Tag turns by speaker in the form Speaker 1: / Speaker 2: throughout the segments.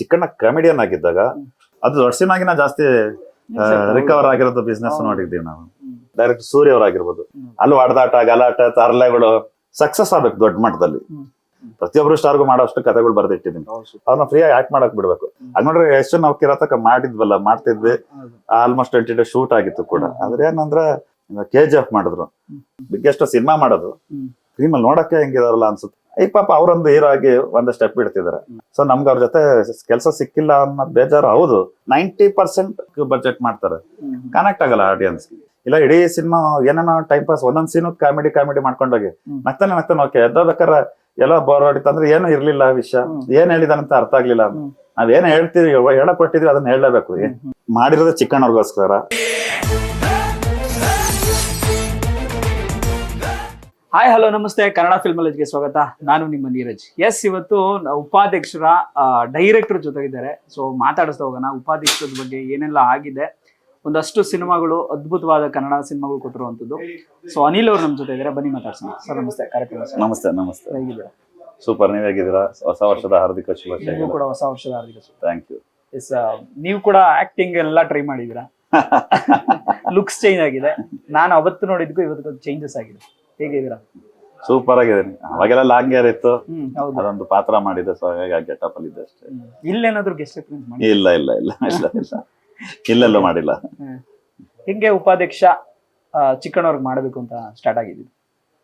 Speaker 1: Chikkanna comedian ಆಗಿದ್ದಾಗ ಅದು ವರ್ಷನಾಗಿನ ಜಾಸ್ತಿ ರಿಕವರ್ ಆಗಿರೋದು ಬಿಸ್ನೆಸ್ ನೋಡಿದ್ದೀವಿ ನಾವು. ಡೈರೆಕ್ಟ್ ಸೂರ್ಯ ಅವರಾಗಿರ್ಬೋದು. ಅಲ್ಲಿ ಹೊಡೆದಾಟ ಗಲಾಟ ತರಲೆಗಳು ಸಕ್ಸಸ್ ಆಗ್ಬೇಕು ದೊಡ್ಡ ಮಟ್ಟದಲ್ಲಿ.
Speaker 2: ಪ್ರತಿಯೊಬ್ಬರು
Speaker 1: ಪ್ರತಿಯೊಬ್ರು ಸ್ಟಾರ್ಗೂ ಮಾಡೋಷ್ಟು ಕಥೆಗಳು ಬರ್ದಿಟ್ಟಿದ್ದೀನಿ. ಅವ್ರನ್ನ ಫ್ರೀಯಾಗಿ ಆಕ್ಟ್ ಮಾಡಕ್ ಬಿಡ್ಬೇಕು. ಅದ್ ನೋಡ್ರಿ ಎಷ್ಟು ನಾವು ಕಿರಾತಕ ಮಾಡಿದ್ವಲ್ಲ ಮಾಡ್ತಿದ್ವಿ. ಆಲ್ಮೋಸ್ಟ್ ಟ್ವೆಂಟಿ ಡೇ ಶೂಟ್ ಆಗಿತ್ತು ಕೂಡ. ಆದ್ರೆ ಏನಂದ್ರೆ ಕೆ ಜಿ ಎಫ್ ಮಾಡಿದ್ರು. ಬಿಗ್ಗೆಸ್ಟ್ ಸಿನಿಮಾ ಮಾಡೋದು. ಫಿಲ್ಮಲ್ಲಿ ನೋಡಕ್ಕೆ ಹೆಂಗಿದಾರಲ್ಲ ಅನ್ಸುತ್ತೆ. ಈಗ ಪಾಪ ಅವರೊಂದು ಹೀರೋ ಆಗಿ ಒಂದು ಸ್ಟೆಪ್ ಇಡ್ತಿದಾರೆ. ಸೊ ನಮ್ಗೆ ಅವ್ರ ಜೊತೆ ಕೆಲಸ ಸಿಕ್ಕಿಲ್ಲ ಅನ್ನೋ ಬೇಜಾರು ಹೌದು. ನೈಂಟಿ ಪರ್ಸೆಂಟ್ ಬಜೆಟ್ ಮಾಡ್ತಾರೆ. ಕನೆಕ್ಟ್ ಆಗಲ್ಲ ಆಡಿಯನ್ಸ್ ಇಲ್ಲ ಇಡೀ ಸಿನಿಮಾ ಏನೇನೋ ಟೈಮ್ ಪಾಸ್ ಒಂದೊಂದ್ ಸೀನು ಕಾಮಿಡಿ ಕಾಮಿಡಿ ಮಾಡ್ಕೊಂಡೋಗಿ. ನಗ್ತಾನೆ ನಗ್ತಾನೆ ಓಕೆ ಎದ್ದೋಬೇಕಾರೆ ಎಲ್ಲ ಬೋರ್ ಹೊಡಿತಂದ್ರೆ ಏನು ಇರ್ಲಿಲ್ಲ ವಿಷಯ. ಏನ್ ಹೇಳಿದಾನಂತ ಅರ್ಥ ಆಗ್ಲಿಲ್ಲ.
Speaker 2: ನಾವ್
Speaker 1: ಏನ್ ಹೇಳ್ತೀವಿ ಹೇಳ ಕೊಟ್ಟಿದ್ವಿ ಅದನ್ನ ಹೇಳಲೇಬೇಕು. ಮಾಡಿರೋದು ಚಿಕ್ಕಣ್ಣವ್ರಿಗೋಸ್ಕರ.
Speaker 2: ಹಾಯ್ ಹಲೋ ನಮಸ್ತೆ. ಕನ್ನಡ ಫಿಲ್ಮ್ ಕಾಲೇಜ್ಗೆ ಸ್ವಾಗತ. ನಾನು ನಿಮ್ಮ ನೀರಜ್. ಎಸ್ ಇವತ್ತು ಉಪಾಧ್ಯಕ್ಷರ ಡೈರೆಕ್ಟರ್ ಜೊತೆಗಿದ್ದಾರೆ. ಸೊ ಮಾತಾಡಿಸ್ತಾ ಹೋಗೋಣ. ಉಪಾಧ್ಯಕ್ಷರ ಬಗ್ಗೆ ಏನೆಲ್ಲ ಆಗಿದೆ? ಒಂದಷ್ಟು ಸಿನಿಮಾಗಳು ಅದ್ಭುತವಾದ ಕನ್ನಡ ಸಿನಿಮಾಗಳು ಕೊಟ್ಟಿರುವಂಥದ್ದು. ಸೊ ಅನಿಲ್ ಅವರು ನಮ್ಮ ಜೊತೆ ಇದ್ದಾರೆ ಬನ್ನಿ ಮಾತಾಡ್ಸೋಣ. ಸರ್ ನಮಸ್ತೆ. ಕಾರ್ಯಕ್ರಮ ಸರ್.
Speaker 1: ನಮಸ್ತೆ ನಮಸ್ತೆ.
Speaker 2: ಹೇಗಿದ್ದೀರಾ?
Speaker 1: ಸೂಪರ್. ನೀವ್ ಹೇಗಿದ್ದೀರಾ? ಹೊಸ ವರ್ಷದ ಹಾರ್ದಿಕ
Speaker 2: ನೀವು
Speaker 1: ಶುಭಾಶಯಗಳು
Speaker 2: ಕೂಡ ಹೊಸ ವರ್ಷದ ಹಾರ್ದಿಕ
Speaker 1: ಥ್ಯಾಂಕ್ ಯು
Speaker 2: ಎಸ್ ನೀವು ಕೂಡ ಆಕ್ಟಿಂಗ್ ಎಲ್ಲ ಟ್ರೈ ಮಾಡಿದ್ದೀರಾ? ಲುಕ್ಸ್ ಚೇಂಜ್ ಆಗಿದೆ. ನಾನು ಅವತ್ತು ನೋಡಿದ್ಗೂ ಇವತ್ತು ಚೇಂಜಸ್ ಆಗಿದೆ. ಹೇಗಿದ್ದೀರಾ?
Speaker 1: ಸೂಪರ್ ಆಗಿದೆ. ಅವಾಗೆಲ್ಲ ಲಾಂಗ್ ಏರ್ ಇತ್ತು.
Speaker 2: ಹ್ಮ್ ಹೌದು.
Speaker 1: ಅದೊಂದು ಪಾತ್ರ ಮಾಡಿದ್ದೆ ಸೊ ಹಾಗಾಗಿ ಆ ಗೆಟಪ್ ಅಲ್ಲಿ ಇದ್ದೆ ಅಷ್ಟೇ.
Speaker 2: ಇಲ್ಲೇನಾದ್ರೂ ಗೆಸ್ಟ್ ಅಪಿಯರೆನ್ಸ್ ಮಾಡಿ
Speaker 1: ಇಲ್ಲ ಇಲ್ಲ ಇಲ್ಲ ಇಲ್ಲ ಇಲ್ಲ ಇಲ್ಲೆಲ್ಲೂ ಮಾಡಿಲ್ಲ.
Speaker 2: ಹಿಂಗೆ ಉಪಾಧ್ಯಕ್ಷ ಆ, ಚಿಕ್ಕಣ್ಣವ್ರಿಗೆ ಮಾಡಬೇಕು ಅಂತ ಸ್ಟಾರ್ಟ್ ಆಗಿದ್ದು?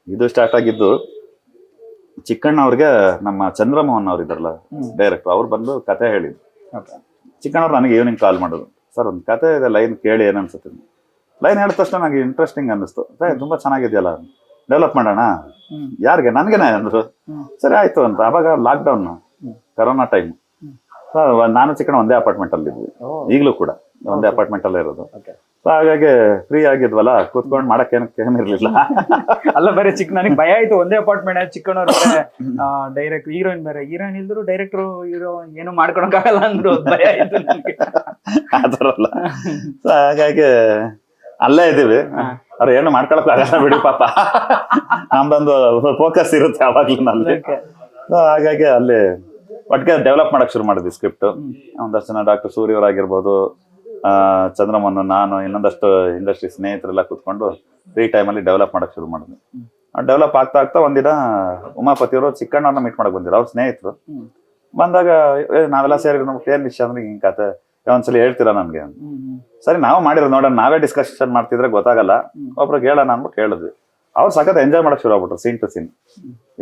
Speaker 1: ಇದು ಸ್ಟಾರ್ಟ್ ಆಗಿದ್ದು ಚಿಕ್ಕಣ್ಣ ಅವ್ರಿಗೆ ನಮ್ಮ ಚಂದ್ರಮೋಹನ್ ಅವ್ರು ಇದ್ರಲ್ಲ
Speaker 2: ಹ್ಮ್.
Speaker 1: ಡೈರೆಕ್ಟರ್ ಅವ್ರು ಬಂದು ಕತೆ ಹೇಳಿದ್ರು. ಚಿಕ್ಕಣ್ಣವ್ರು ನನಗೆ ಈವ್ನಿಂಗ್ ಕಾಲ್ ಮಾಡೋದು ಸರ್ ಒಂದು ಕತೆ ಇದೆ ಲೈನ್ ಕೇಳಿ ಏನು ಅನ್ಸುತ್ತೆ? ಲೈನ್ ಹೇಳಿದ ತಕ್ಷಣ ನನಗೆ ಇಂಟ್ರೆಸ್ಟಿಂಗ್ ಅನ್ನಿಸ್ತು. ಏ, ತುಂಬಾ ಚೆನ್ನಾಗಿದೆಯಲ್ಲ. ಡೆವಲಪ್ ಮಾಡೋಣ. ಯಾರಿಗೆ? ನನಗೇನೆ ಅಂದ್ರು. ಸರಿ ಆಯ್ತು ಅಂತ. ಅವಾಗ ಲಾಕ್
Speaker 2: ಡೌನ್
Speaker 1: ಕರೋನಾ ಟೈಮ್. ನಾನು ಚಿಕ್ಕಣ್ಣ ಒಂದೇ ಅಪಾರ್ಟ್ಮೆಂಟ್ ಅಲ್ಲಿ ಇದ್ವಿ. ಈಗಲೂ ಕೂಡ ಒಂದೇ ಅಪಾರ್ಟ್ಮೆಂಟ್ ಅಲ್ಲೇ ಇರೋದು. ಸೊ ಹಾಗಾಗಿ ಫ್ರೀ ಆಗಿದ್ವಲ್ಲ ಕೂತ್ಕೊಂಡು ಮಾಡಕ್ ಏನಕ್ಕೆ ಏನಿರ್ಲಿಲ್ಲ
Speaker 2: ಅಲ್ಲ ಬೇರೆ ಚಿಕ್ಕ ನನಗೆ ಭಯ ಆಯ್ತು. ಒಂದೇ ಅಪಾರ್ಟ್ಮೆಂಟ್ ಚಿಕ್ಕಣ್ಣವ್ರ ಡೈರೆಕ್ಟ್ ಹೀರೋಯಿನ್ ಬೇರೆ. ಹೀರೋಯಿನ್ ಇಲ್ದ್ರು ಡೈರೆಕ್ಟರ್ ಹೀರೋ ಏನು ಮಾಡ್ಕೊಳಕ್ಕಾಗಲ್ಲ ಅಂದ್ರು. ಭಯ ಆಯ್ತು ನನಗೆ.
Speaker 1: ಆತರ ಅಲ್ಲ. ಸೊ ಹಾಗಾಗಿ ಅಲ್ಲೇ ಇದೀವಿ ಅವ್ರು ಏನು ಮಾಡ್ಕೊಳಕ್ ಆಗಲ್ಲ ಬಿಡಿ ಪಾಪ. ನಮ್ದೊಂದು ಫೋಕಸ್ ಇರುತ್ತೆ ಯಾವಾಗ್ಲೂ ನಲ್ಲಿ. ಹಾಗಾಗಿ ಅಲ್ಲಿ ಒಟ್ಟಿಗೆ ಡೆವಲಪ್ ಮಾಡಕ್ ಶುರು ಮಾಡಿದ್ವಿ ಸ್ಕ್ರಿಪ್ಟ್ ಒಂದಷ್ಟು ಜನ ಡಾಕ್ಟರ್ ಸೂರ್ಯವರಾಗಿರ್ಬೋದು ಚಂದ್ರಮನ್ನು ನಾನು ಇನ್ನೊಂದಷ್ಟು ಇಂಡಸ್ಟ್ರಿ ಸ್ನೇಹಿತರೆಲ್ಲ ಕೂತ್ಕೊಂಡು ಫ್ರೀ ಟೈಮಲ್ಲಿ ಡೆವಲಪ್ ಮಾಡಕ್ ಶುರು ಮಾಡಿದ್ವಿ. ಡೆವಲಪ್ ಆಗ್ತಾ ಆಗ್ತಾ ಒಂದಿನ ಉಮಾಪತಿ ಅವರು ಚಿಕ್ಕಣ್ಣವ್ರನ್ನ ಮೀಟ್ ಮಾಡಕ್ ಬಂದಿದ್ರು. ಅವ್ರ ಸ್ನೇಹಿತರು. ಬಂದಾಗ ನಾವೆಲ್ಲ ಸೇರಿ ನಮ್ಗೆ ಏನ್ ವಿಷಯ ಅಂದ್ರೆ ಹಿಂಗ್ ಕತೆ. ಒಂದ್ಸಲಿ ಹೇಳ್ತೀರಾ ನನ್ಗೆ. ಸರಿ ನಾವು ಮಾಡಿರೋದು ನೋಡೋಣ. ನಾವೇ ಡಿಸ್ಕಷನ್ ಮಾಡ್ತಿದ್ರೆ ಗೊತ್ತಾಗಲ್ಲ.
Speaker 2: ಒಬ್ರು
Speaker 1: ಒಬ್ರಿಗೆ ಹೇಳೋಣ ಅಂದ್ಬಿಟ್ಟು ಹೇಳಿದ್ವಿ. ಅವ್ರು ಸಖತ್ ಎಂಜಾಯ್ ಮಾಡಕ್ ಶುರು ಆಗ್ಬಿಟ್ರು ಸೀನ್ ಟು ಸೀನ್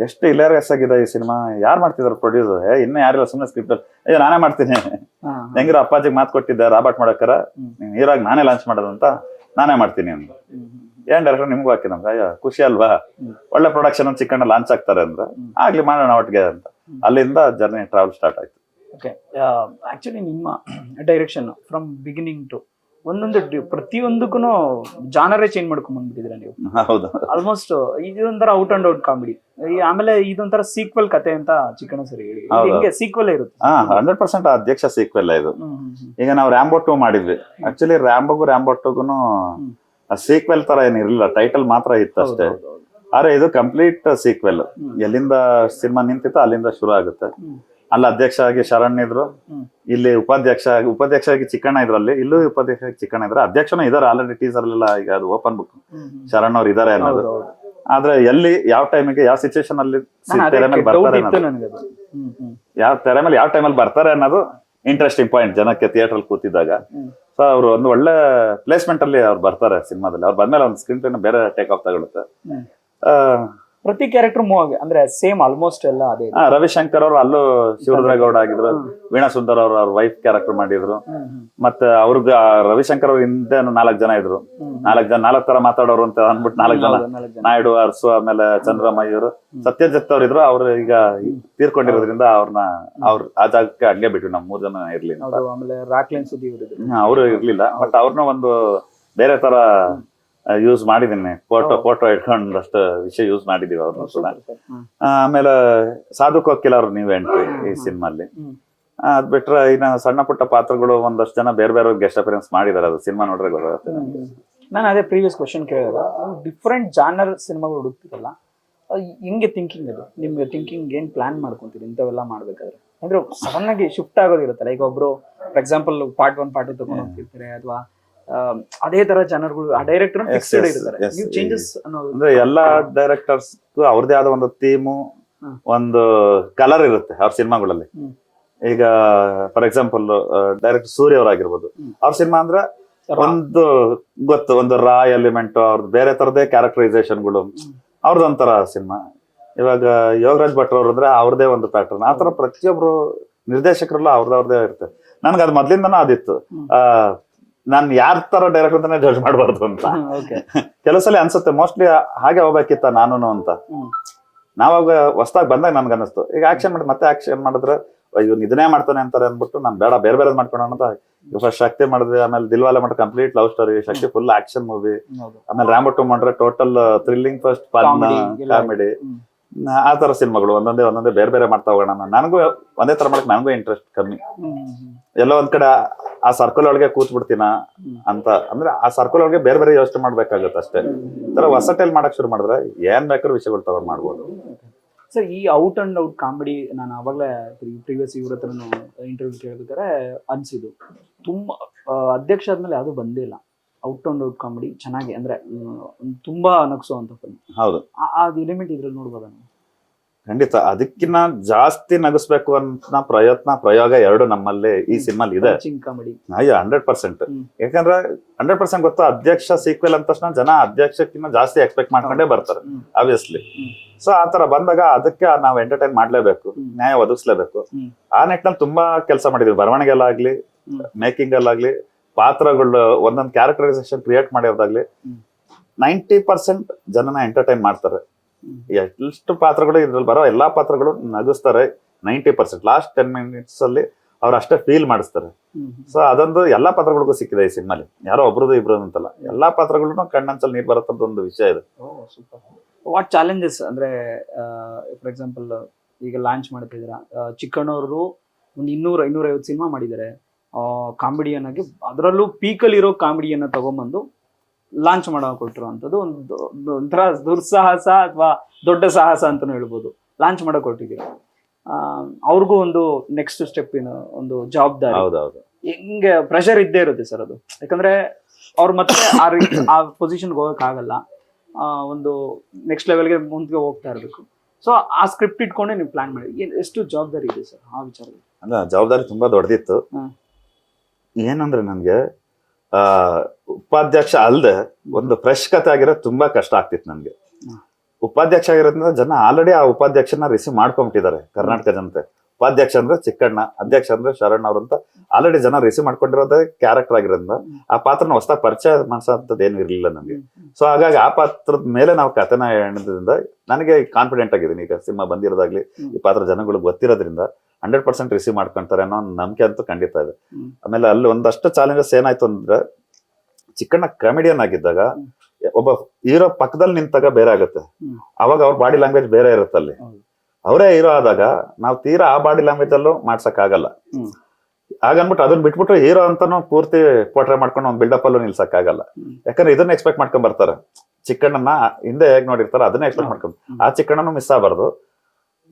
Speaker 1: ಎಷ್ಟು ಇಲ್ಲೇರಿಯಸ್ ಆಗಿದೆ ಈ ಸಿನಿಮಾ ಯಾರು ಮಾಡ್ತಿದ್ರು ಪ್ರೊಡ್ಯೂಸರ್ ಇನ್ನೂ ಯಾರಿಲ್ಲ ಸುಮ್ಮನೆ ಸ್ಕ್ರಿಪ್ಟ್ ಅಯ್ಯೋ ನಾನೇ ಮಾಡ್ತೀನಿ. ಹೆಂಗಿರೋ ಅಪ್ಪಾಜಿಗೆ ಮಾತು ಕೊಟ್ಟಿದ್ದೆ ರಾಬರ್ಟ್ ಮಾಡಕ್ಕರ ಹೀರಾಗ್ ನಾನೇ ಲಾಂಚ್ ಮಾಡೋದು ಅಂತ ನಾನೇ ಮಾಡ್ತೀನಿ ಅಂತ. ಏನ್ ಡೈರೆಕ್ಟರ್ ನಿಮ್ಗೂ ಹಾಕಿ ನಮ್ಗೆ? ಅಯ್ಯೋ ಖುಷಿ ಅಲ್ವಾ? ಒಳ್ಳೆ ಪ್ರೊಡಕ್ಷನ್ ಚಿಕ್ಕಣ್ಣ ಲಾಂಚ್ ಆಗ್ತಾರೆ ಅಂದ್ರೆ. ಆಗ್ಲಿ ಮಾಡೋಣ ಒಟ್ಟಿಗೆ ಅಂತ. ಅಲ್ಲಿಂದ ಜರ್ನಿ ಟ್ರಾವೆಲ್ ಸ್ಟಾರ್ಟ್ ಆಯ್ತು.
Speaker 2: ಓಕೆ ಆ್ಯಕ್ಚುಲಿ ನಿಮ್ಮ ಡೈರೆಕ್ಷನ್ ಫ್ರಮ್ ಬಿಗಿನಿಂಗ್ ಟು ಒಂದೊಂದು ಪ್ರತಿಯೊಂದಕ್ಕೂ ಜಾನರೇ ಚೇಂಜ್ ಮಾಡ್ಕೊಂಡ್ ಬಂದ್ಬಿಟ್ಟಿದ್ರೆ ನೀವು?
Speaker 1: ಹೌದು.
Speaker 2: ಆಲ್ಮೋಸ್ಟ್ ಇದೊಂಥರ ಔಟ್ ಅಂಡ್ ಔಟ್ ಕಾಮಿಡಿ ಆಮೇಲೆ ಇದೊಂಥರ ಸೀಕ್ವೆಲ್ ಕತೆ ಅಂತ ಚಿಕ್ಕಣ ಸರಿ ಹೇಳಿ. ಹಿಂಗೆ ಸೀಕ್ವೆಲ್ ಇರುತ್ತೆ?
Speaker 1: ಹಂಡ್ರೆಡ್ ಪರ್ಸೆಂಟ್ ಅಧ್ಯಕ್ಷ ಸೀಕ್ವೆಲ್ ಇದು. ಈಗ ನಾವು ರ್ಯಾಂಬೋ ಟು ಮಾಡಿದ್ವಿ. ಆಕ್ಚುಲಿ ರ್ಯಾಂಬೋಗೂ ರ್ಯಾಂಬೋ ಟೂಗುನು ಸೀಕ್ವೆಲ್ ತರ ಏನಿರಲಿಲ್ಲ. ಟೈಟಲ್ ಮಾತ್ರ ಇತ್ತು ಅಷ್ಟೇ. ಆದ್ರೆ ಇದು ಕಂಪ್ಲೀಟ್ ಸೀಕ್ವೆಲ್ ಎಲ್ಲಿಂದ ಸಿನಿಮಾ ನಿಂತಿತ್ತು ಅಲ್ಲಿಂದ ಶುರು ಆಗುತ್ತೆ. ಅಲ್ಲಿ ಅಧ್ಯಕ್ಷ ಆಗಿ ಶರಣ್ ಇದ್ರು ಇಲ್ಲಿ ಉಪಾಧ್ಯಕ್ಷ ಆಗಿ ಉಪಾಧ್ಯಕ್ಷ ಆಗಿ ಚಿಕ್ಕಣ್ಣ ಇದ್ರು ಅಲ್ಲಿ. ಇಲ್ಲೂ ಉಪಾಧ್ಯಕ್ಷ ಆಗಿ ಚಿಕ್ಕಣ್ಣ ಇದ್ರೆ. ಅಧ್ಯಕ್ಷನೂ ಇದಾರೆ ಆಲ್ರೆಡಿ ಟೀಸರ್ ಎಲ್ಲ ಈಗ ಅದು ಓಪನ್ ಬುಕ್. ಶರಣ್ ಅವ್ರು ಇದಾರೆ ಅನ್ನೋದು. ಆದ್ರೆ ಎಲ್ಲಿ ಯಾವ ಟೈಮಿಗೆ ಯಾವ ಸಿಚುವೇಶನ್ ಅಲ್ಲಿ ತೆರೆ ಮೇಲೆ ಬರ್ತಾರೆ ಅನ್ನೋದು. ಯಾವ ತೆರೆ ಮೇಲೆ ಯಾವ ಟೈಮಲ್ಲಿ ಬರ್ತಾರೆ ಅನ್ನೋದು ಇಂಟ್ರೆಸ್ಟಿಂಗ್ ಪಾಯಿಂಟ್ ಜನಕ್ಕೆ ಥಿಯೇಟರ್ ಅಲ್ಲಿ ಕೂತಿದ್ದಾಗ. ಸೊ ಅವರು ಒಂದು ಒಳ್ಳೆ ಪ್ಲೇಸ್ಮೆಂಟ್ ಅಲ್ಲಿ ಅವ್ರು ಬರ್ತಾರೆ ಸಿನಿಮಾದಲ್ಲಿ. ಅವ್ರು ಬಂದ್ಮೇಲೆ ಒಂದು ಸ್ಕ್ರೀನ್ ಪ್ಲೇನ ಬೇರೆ ಟೇಕ್ ಆಫ್ ತಗೊಳುತ್ತೆ. ಆ,
Speaker 2: ಪ್ರತಿ ಕ್ಯಾರೆಕ್ಟರ್ ಮೂವ್ ಆಗಿ ಅಂದ್ರೆ ಸೇಮ್ ಆಲ್ಮೋಸ್ಟ್ ಎಲ್ಲ ಅದೇ.
Speaker 1: ರವಿಶಂಕರ್ ಅವರು ಅಲ್ಲೂ ಶಿವರುದ್ರಗೌಡ ಆಗಿದ್ರು ವೀಣಾ ಸುಂದರ್ ಅವರು ಅವ್ರ ವೈಫ್ ಕ್ಯಾರೆಕ್ಟರ್ ಮಾಡಿದ್ರು. ಮತ್ತ ಅವ್ರಿಗೆ ರವಿಶಂಕರ್ ಅವ್ರ ಹಿಂದೆ ನಾಲ್ಕು ಜನ ಇದ್ರು. ನಾಲ್ಕು ಜನ ನಾಲ್ಕು ತರ ಮಾತಾಡೋರು ಅಂತ ಅಂದ್ಬಿಟ್ಟು ನಾಲ್ಕು ಜನ. ನಾಯ್ಡು ಅರ್ಸು ಆಮೇಲೆ ಚಂದ್ರಮಯ್ಯ ಅವರು ಸತ್ಯಜಿತ್ ಅವ್ರು ಇದ್ರು ಅವ್ರು ಈಗ ತೀರ್ಕೊಂಡಿರೋದ್ರಿಂದ ಅವ್ರನ್ನ ಅವ್ರ ಆ ಜಾಗಕ್ಕೆ ಹಂಗೆ ಬಿಟ್ವಿ ನಮ್ ಮೂರ್ ಜನ ಇರ್ಲಿ ಅಂತ.
Speaker 2: ಹೌದು ಆಮೇಲೆ ರಾಕ್ಲಿನ್ ಸುದ್ದಿ
Speaker 1: ಅವರು ಇರ್ಲಿಲ್ಲ ಬಟ್ ಅವ್ರನ್ನ ಒಂದು ಬೇರೆ ತರ ಯೂಸ್ ಮಾಡಿದೀನಿ. ಫೋಟೋ ಫೋಟೋ ಇಟ್ಕೊಂಡಷ್ಟು ವಿಷಯ ಯೂಸ್ ಮಾಡಿದೀವಿ ಅವ್ರನ್ನ ಕೂಡ. ಆಮೇಲೆ ಸಾಧು ಕೋಕಿಲ್ ಅವ್ರು ನೀವು ಎಂಟ್ರಿ ಈ ಸಿನಿಮಾಲ್ಲಿ. ಅದ್ ಬಿಟ್ರೆ ಇನ್ನ ಸಣ್ಣ ಪುಟ್ಟ ಪಾತ್ರಗಳು ಒಂದಷ್ಟು ಜನ ಬೇರೆ ಬೇರೆ ಗೆಸ್ಟ್ ಅಪಿಯರೆನ್ಸ್ ಮಾಡಿದಾರೆ ಅದು ಸಿನಿಮಾ ನೋಡ್ರೆ ಗೊತ್ತಾಗುತ್ತೆ
Speaker 2: ನಾನು ಅದೇ ಪ್ರೀವಿಯಸ್ ಕ್ವಶನ್ ಕೇಳಿದ. ಡಿಫ್ರೆಂಟ್ ಜಾನರ್ ಸಿನಿಮಾಗಳು ಹುಡುಕ್ತಿರಲ್ಲ ಹೆಂಗೆ ಥಿಂಕಿಂಗ್ ಅದು? ನಿಮ್ಗೆ ಥಿಂಕಿಂಗ್ ಏನ್ ಪ್ಲಾನ್ ಮಾಡ್ಕೊಂತೀರಿ ಇಂಥವೆಲ್ಲ ಮಾಡ್ಬೇಕಾದ್ರೆ? ಅಂದ್ರೆ ಸಡನ್ ಆಗಿ ಶಿಫ್ಟ್ ಆಗೋದಿರುತ್ತಲ್ಲ ಈಗ ಒಬ್ರು for example part one part two ತಗೊಂಡು ಹೋಗ್ತಿರ್ತಾರೆ ಅಥವಾ ಅದೇ ತರ ಜನರುಗಳು ಆ ಡೈರೆಕ್ಟರ್ ಫಿಕ್ಸ್ಡ್ ಇರ್ತಾರೆ. ನೀವು ಚೇಂಜಸ್ ಅನ್ನೋದು.
Speaker 1: ಅಂದ್ರೆ ಎಲ್ಲಾ ಡೈರೆಕ್ಟರ್ಸ್ ಅವ್ರದೇ ಆದ ಒಂದು ಥೀಮು ಒಂದು ಕಲರ್ ಇರುತ್ತೆ ಅವ್ರ ಸಿನಿಮಾಗಳಲ್ಲಿ. ಈಗ ಫಾರ್ ಎಕ್ಸಾಂಪಲ್ ಡೈರೆಕ್ಟರ್ ಸೂರ್ಯ ಅವರಾಗಿರ್ಬೋದು. ಅವ್ರ ಸಿನಿಮಾ ಅಂದ್ರೆ ಒಂದು ಗೊತ್ತು ಒಂದು ರಾ ಎಲಿಮೆಂಟ್ ಅವ್ರದ್ದು ಬೇರೆ ತರದೇ ಕ್ಯಾರೆಕ್ಟರೈಸೇಷನ್ಗಳು ಅವ್ರದ್ದೊಂಥರ ಸಿನಿಮಾ. ಇವಾಗ ಯೋಗರಾಜ್ ಭಟ್ರ ಅವ್ರು ಅಂದ್ರೆ ಅವ್ರದೇ ಒಂದು ಪ್ಯಾಟರ್ನ್ ಆತರ ಪ್ರತಿಯೊಬ್ರು ನಿರ್ದೇಶಕರಲ್ಲೂ ಅವ್ರದ್ದು ಅವ್ರದೇ ಇರುತ್ತೆ. ನನ್ಗೆ ಅದು ಮೊದ್ಲಿಂದನೂ ಅದಿತ್ತು. ಆ ನಾನ್ ಯಾರ ತರ ಡೈರೆಕ್ಟರ್ ಅಂತಾನೆ ಜಡ್ಜ್ ಮಾಡಬಾರ್ದು ಅಂತ. ಕೆಲಸಲ್ಲಿ ಅನ್ಸುತ್ತೆ ಮೋಸ್ಟ್ಲಿ ಹಾಗೆ ಹೋಗ್ಬೇಕಿತ್ತ ನಾನು ಅಂತ. ನಾವಾಗ ಹೊಸ್ದಾಗ್ ಬಂದಾಗ ನನ್ಗೆ ಅನಿಸ್ತು ಈಗ ಆಕ್ಷನ್ ಮಾಡಿ ಮತ್ತೆ ಆಕ್ಷನ್ ಮಾಡಿದ್ರೆ ಇವ್ನು ಇದನ್ನೇ ಮಾಡ್ತಾನೆ ಅಂತಾರೆ ಅಂದ್ಬಿಟ್ಟು ನಾನು ಬೇಡ ಬೇರೆ ಬೇರೆ ಮಾಡ್ಕೊಳೋಣ ಅಂತ. ಫಸ್ಟ್ ಶಕ್ತಿ ಮಾಡಿದ್ವಿ ಆಮೇಲೆ ದಿಲ್ವಾಲೆ ಮಾಡಿ complete love story Shakti full action movie ಆಮೇಲೆ ರಾಮ್ ಟು ಮಾಡ್ರೆ total thrilling first fun comedy. ಆ ತರ ಸಿನಿಮಾಗಳು ಒಂದೊಂದೇ ಒಂದೊಂದೇ ಬೇರೆ ಬೇರೆ ಮಾಡ್ತಾ ಹೋಗೋಣ ನನಗೂ ಒಂದೇ ತರ ಮಾಡಕ್ ನನಗೂ ಇಂಟ್ರೆಸ್ಟ್ ಕಮ್ಮಿ. ಎಲ್ಲ ಒಂದ್ ಕಡೆ ಆ ಸರ್ಕಲ್ ಒಳಗೆ ಕೂತ್ ಬಿಡ್ತೀನ ಅಂತ. ಅಂದ್ರೆ ಆ ಸರ್ಕಲ್ ಒಳಗೆ ಬೇರೆ ಬೇರೆ ಯೋಚನೆ ಮಾಡ್ಬೇಕಾಗತ್ತೆ ಅಷ್ಟೇ. ತರ ಹೊಸಟೈಲ್ ಮಾಡಕ್ ಶುರು ಮಾಡಿದ್ರೆ ಏನ್ ಬೇಕಾದ್ರೂ ವಿಷಯಗಳು ತಗೊಂಡ್ ಮಾಡ್ಬೋದು.
Speaker 2: ಸರ್, ಈ ಔಟ್ ಅಂಡ್ ಔಟ್ ಕಾಮಿಡಿ ನಾನು ಅವಾಗಲೇ ಪ್ರೀವಿಯಸ್ ಇವ್ರ ಹತ್ರನು ಇಂಟರ್ವ್ಯೂ ಕೇಳ್ಬೇಕಾದ್ರೆ ಅನ್ಸಿದ್ದು. ತುಂಬಾ ಅಧ್ಯಕ್ಷ ಆದ್ಮೇಲೆ ಯಾವುದು ಬಂದೇ ಇಲ್ಲ. ಔಟ್ ಅಂಡ್ ಔಟ್ ಕಾಮಿಡಿ ಚೆನ್ನಾಗಿ ಅಂದ್ರೆ ತುಂಬಾ ನಗ್ಸುವಂತ ಫಿಲ್ಮ್
Speaker 1: ಹೌದು.
Speaker 2: ಅದು ಎಲಿಮೆಂಟ್ ಇದ್ರಲ್ಲಿ ನೋಡ್ಬೋದ
Speaker 1: ಖಂಡಿತ. ಅದಕ್ಕಿನ್ನ ಜಾಸ್ತಿ ನಗಿಸ್ಬೇಕು ಅಂತ ಪ್ರಯತ್ನ ಪ್ರಯೋಗ ಎರಡು ನಮ್ಮಲ್ಲಿ ಈ ಸಿನಿಮಾ ಇದೆ.
Speaker 2: ಕಾಮಿಡಿ
Speaker 1: ಅಯ್ಯೋ ಹಂಡ್ರೆಡ್ ಪರ್ಸೆಂಟ್. ಯಾಕಂದ್ರೆ ಹಂಡ್ರೆಡ್ ಪರ್ಸೆಂಟ್ ಗೊತ್ತಾ ಅಧ್ಯಕ್ಷ ಸೀಕ್ವೆಲ್ ಅಂದ ತಕ್ಷಣ ಜನ ಅಧ್ಯಕ್ಷಕ್ಕಿಂತ ಜಾಸ್ತಿ ಎಕ್ಸ್ಪೆಕ್ಟ್ ಮಾಡ್ಕೊಂಡೇ ಬರ್ತಾರೆ. ಆಬ್ವಿಯಸ್ಲಿ. ಸೊ ಆ ತರ ಬಂದಾಗ ಅದಕ್ಕೆ ನಾವು ಎಂಟರ್ಟೈನ್ ಮಾಡ್ಲೇಬೇಕು ನ್ಯಾಯ ಒದಗಿಸ್ಲೇಬೇಕು. ಆ ನಿಟ್ಟಿನಲ್ಲಿ ತುಂಬಾ ಕೆಲಸ ಮಾಡಿದ್ವಿ ಬರವಣಿಗೆಲ್ಲಾಗ್ಲಿ
Speaker 2: ಆಗ್ಲಿ
Speaker 1: ಮೇಕಿಂಗ್ ಅಲ್ಲಾಗ್ಲಿ ಪಾತ್ರಗಳು ಒಂದೊಂದು ಕ್ಯಾರೆಕ್ಟರೈಸೇಷನ್ ಕ್ರಿಯೇಟ್ ಮಾಡಿರೋದಾಗ್ಲಿ. ನೈಂಟಿ ಪರ್ಸೆಂಟ್ ಜನನ ಎಂಟರ್ಟೈನ್ ಮಾಡ್ತಾರೆ. ಎಷ್ಟು ಪಾತ್ರಗಳು ಇದ್ರಲ್ಲಿ ಬರೋ ಎಲ್ಲಾ ಪಾತ್ರಗಳು ನಗಿಸ್ತಾರೆ ninety percent last ten minutes ಅಲ್ಲಿ ಅವ್ರು ಅಷ್ಟೇ ಫೀಲ್ ಮಾಡಿಸ್ತಾರೆ. ಸೊ ಅದೊಂದು ಎಲ್ಲಾ ಪಾತ್ರಗಳಿಗೂ ಸಿಕ್ಕಿದೆ ಈ ಸಿನಿಮಾಲಿ ಯಾರೋ ಒಬ್ರದ್ದು ಇಬ್ರದ್ದು ಅಂತಲ್ಲ. ಎಲ್ಲಾ ಪಾತ್ರಗಳು ಕಣ್ಣಂಚಲ್ಲಿ ನೀರು ಬರತ್ತಂತ ಒಂದು ವಿಷಯ ಇದೆ.
Speaker 2: ವಾಟ್ ಚಾಲೆಂಜಸ್ ಅಂದ್ರೆ ಫಾರ್ ಎಕ್ಸಾಂಪಲ್ ಈಗ ಲಾಂಚ್ ಮಾಡ್ತಿದ್ದೀರಾ? ಆ, ಚಿಕ್ಕಣ್ಣವರು ಒಂದು ಇನ್ನೂರ ಇನ್ನೂರೈವತ್ತು ಸಿನಿಮಾ ಮಾಡಿದ್ದಾರೆ. ಕಾಮಿಡಿಯನ್ ಆಗಿ ಅದರಲ್ಲೂ ಪೀಕಲ್ಲಿ ಇರೋ ಕಾಮಿಡಿಯನ್ನ ತಗೊಂಬಂದು ಲಾಂಚ್ ಮಾಡೋ ಕೊಟ್ಟರು ಅಂಥದ್ದು ಒಂದು ಒಂಥರ ದುರ್ಸಾಹಸ ಅಥವಾ ದೊಡ್ಡ ಸಾಹಸ ಅಂತಲೂ ಹೇಳ್ಬೋದು. ಲಾಂಚ್ ಮಾಡೋ ಕೊಟ್ಟಿದೀವಿ ಆ, ಅವ್ರಿಗೂ ಒಂದು ನೆಕ್ಸ್ಟ್ ಸ್ಟೆಪ್ಪಿನ ಒಂದು ಜವಾಬ್ದಾರಿ.
Speaker 1: ಹೌದೌದು.
Speaker 2: ಹೆಂಗೆ ಪ್ರೆಷರ್ ಇದ್ದೇ ಇರುತ್ತೆ ಸರ್ ಅದು. ಯಾಕಂದ್ರೆ ಅವ್ರು ಮತ್ತೆ ಆ ರೀತಿ ಆ ಪೊಸಿಷನ್ಗೆ ಹೋಗೋಕ್ಕಾಗಲ್ಲ ಒಂದು ನೆಕ್ಸ್ಟ್ ಲೆವೆಲ್ಗೆ ಮುಂದೆ ಹೋಗ್ತಾ ಇರಬೇಕು. ಸೊ ಆ ಸ್ಕ್ರಿಪ್ಟ್ ಇಟ್ಕೊಂಡೆ ನೀವು ಪ್ಲಾನ್ ಮಾಡಿ. ಎಷ್ಟು ಜವಾಬ್ದಾರಿ ಇದೆ ಸರ್ ಆ ವಿಚಾರದಲ್ಲಿ?
Speaker 1: ಜವಾಬ್ದಾರಿ ತುಂಬಾ ದೊಡ್ಡದಿತ್ತು. ಏನಂದ್ರೆ ನನ್ಗೆ, ಆ, ಉಪಾಧ್ಯಕ್ಷ ಅಲ್ದೆ ಒಂದು ಫ್ರೆಶ್ ಕತೆ ಆಗಿರೋದು ತುಂಬಾ ಕಷ್ಟ ಆಗ್ತಿತ್ತು ನನಗೆ. ಉಪಾಧ್ಯಕ್ಷ ಆಗಿರೋದ್ರಿಂದ ಜನ ಆಲ್ರೆಡಿ ಆ ಉಪಾಧ್ಯಕ್ಷನ ರಿಸೀವ್ ಮಾಡ್ಕೊಂಬಿಟ್ಟಿದ್ದಾರೆ ಕರ್ನಾಟಕ ಜನತೆ. ಉಪಾಧ್ಯಕ್ಷ ಅಂದ್ರೆ ಚಿಕ್ಕಣ್ಣ, ಅಧ್ಯಕ್ಷ ಅಂದ್ರೆ ಶರಣ್ ಅವ್ರು ಅಂತ ಆಲ್ರೆಡಿ ಜನ ರಿಸೀವ್ ಮಾಡ್ಕೊಂಡಿರೋದೇ ಕ್ಯಾರೆಕ್ಟರ್ ಆಗಿರೋದ್ರಿಂದ ಆ ಪಾತ್ರನ ಹೊಸ ಪರಿಚಯ ಮಾಡಿಸೋದ್ ಏನು ಇರಲಿಲ್ಲ ನನಗೆ. ಸೊ ಹಾಗಾಗಿ ಆ ಪಾತ್ರದ ಮೇಲೆ ನಾವು ಕಥೆನ ಹೇಳಿದ್ರಿಂದ ನನಗೆ ಕಾನ್ಫಿಡೆಂಟ್ ಆಗಿದ್ದೀನಿ. ಈಗ ಸಿನಿಮಾ ಬಂದಿರೋದಾಗ್ಲಿ, ಈ ಪಾತ್ರ ಜನಗಳು ಗೊತ್ತಿರೋದ್ರಿಂದ ಹಂಡ್ರೆಡ್ ಪರ್ಸೆಂಟ್ ರಿಸೀವ್ ಮಾಡ್ಕೊಂತಾರೆ ಅನ್ನೋ ನಂಬಿಕೆ ಅಂತೂ ಖಂಡಿತ ಇದೆ. ಆಮೇಲೆ ಅಲ್ಲಿ ಒಂದಷ್ಟು ಚಾಲೆಂಜಸ್ ಏನಾಯ್ತು ಅಂದ್ರೆ ಚಿಕ್ಕಣ್ಣ ಕಾಮಿಡಿಯನ್ ಆಗಿದ್ದಾಗ ಒಬ್ಬ ಹೀರೋ ಪಕ್ಕದಲ್ಲಿ ನಿಂತಾಗ ಬೇರೆ ಆಗುತ್ತೆ. ಅವಾಗ ಅವ್ರ ಬಾಡಿ ಲ್ಯಾಂಗ್ವೇಜ್ ಬೇರೆ ಇರುತ್ತೆ ಅಲ್ಲಿ. ಅವರೇ ಹೀರೋ ಆದಾಗ ನಾವು ತೀರಾ ಆ ಬಾಡಿ ಲ್ಯಾಂಗ್ವೇಜ್ ಅಲ್ಲೂ ಮಾಡ್ಸಕ್ ಆಗಲ್ಲ. ಹಾಗನ್ಬಿಟ್ಟು ಅದನ್ನ ಬಿಟ್ಬಿಟ್ಟು ಹೀರೋ ಅಂತಾನು ಪೂರ್ತಿ ಪೋಟ್ರೆ ಮಾಡ್ಕೊಂಡು ಒಂದು ಬಿಲ್ಡಪ್ ಅಲ್ಲೂ ನಿಲ್ಸಕ್ ಆಗಲ್ಲ ಯಾಕಂದ್ರೆ ಇದನ್ನ ಎಕ್ಸ್ಪೆಕ್ಟ್ ಮಾಡ್ಕೊಂಡ್ ಬರ್ತಾರೆ. ಚಿಕ್ಕಣ್ಣನ ಹಿಂದೆ ಹೇಗ್ ನೋಡಿರ್ತಾರ ಅದನ್ನ ಎಕ್ಸ್ಪೆಕ್ಟ್ ಮಾಡ್ಕೊಂಡು ಆ ಚಿಕ್ಕಣ್ಣನು ಮಿಸ್ ಆಗಬಾರ್ದು.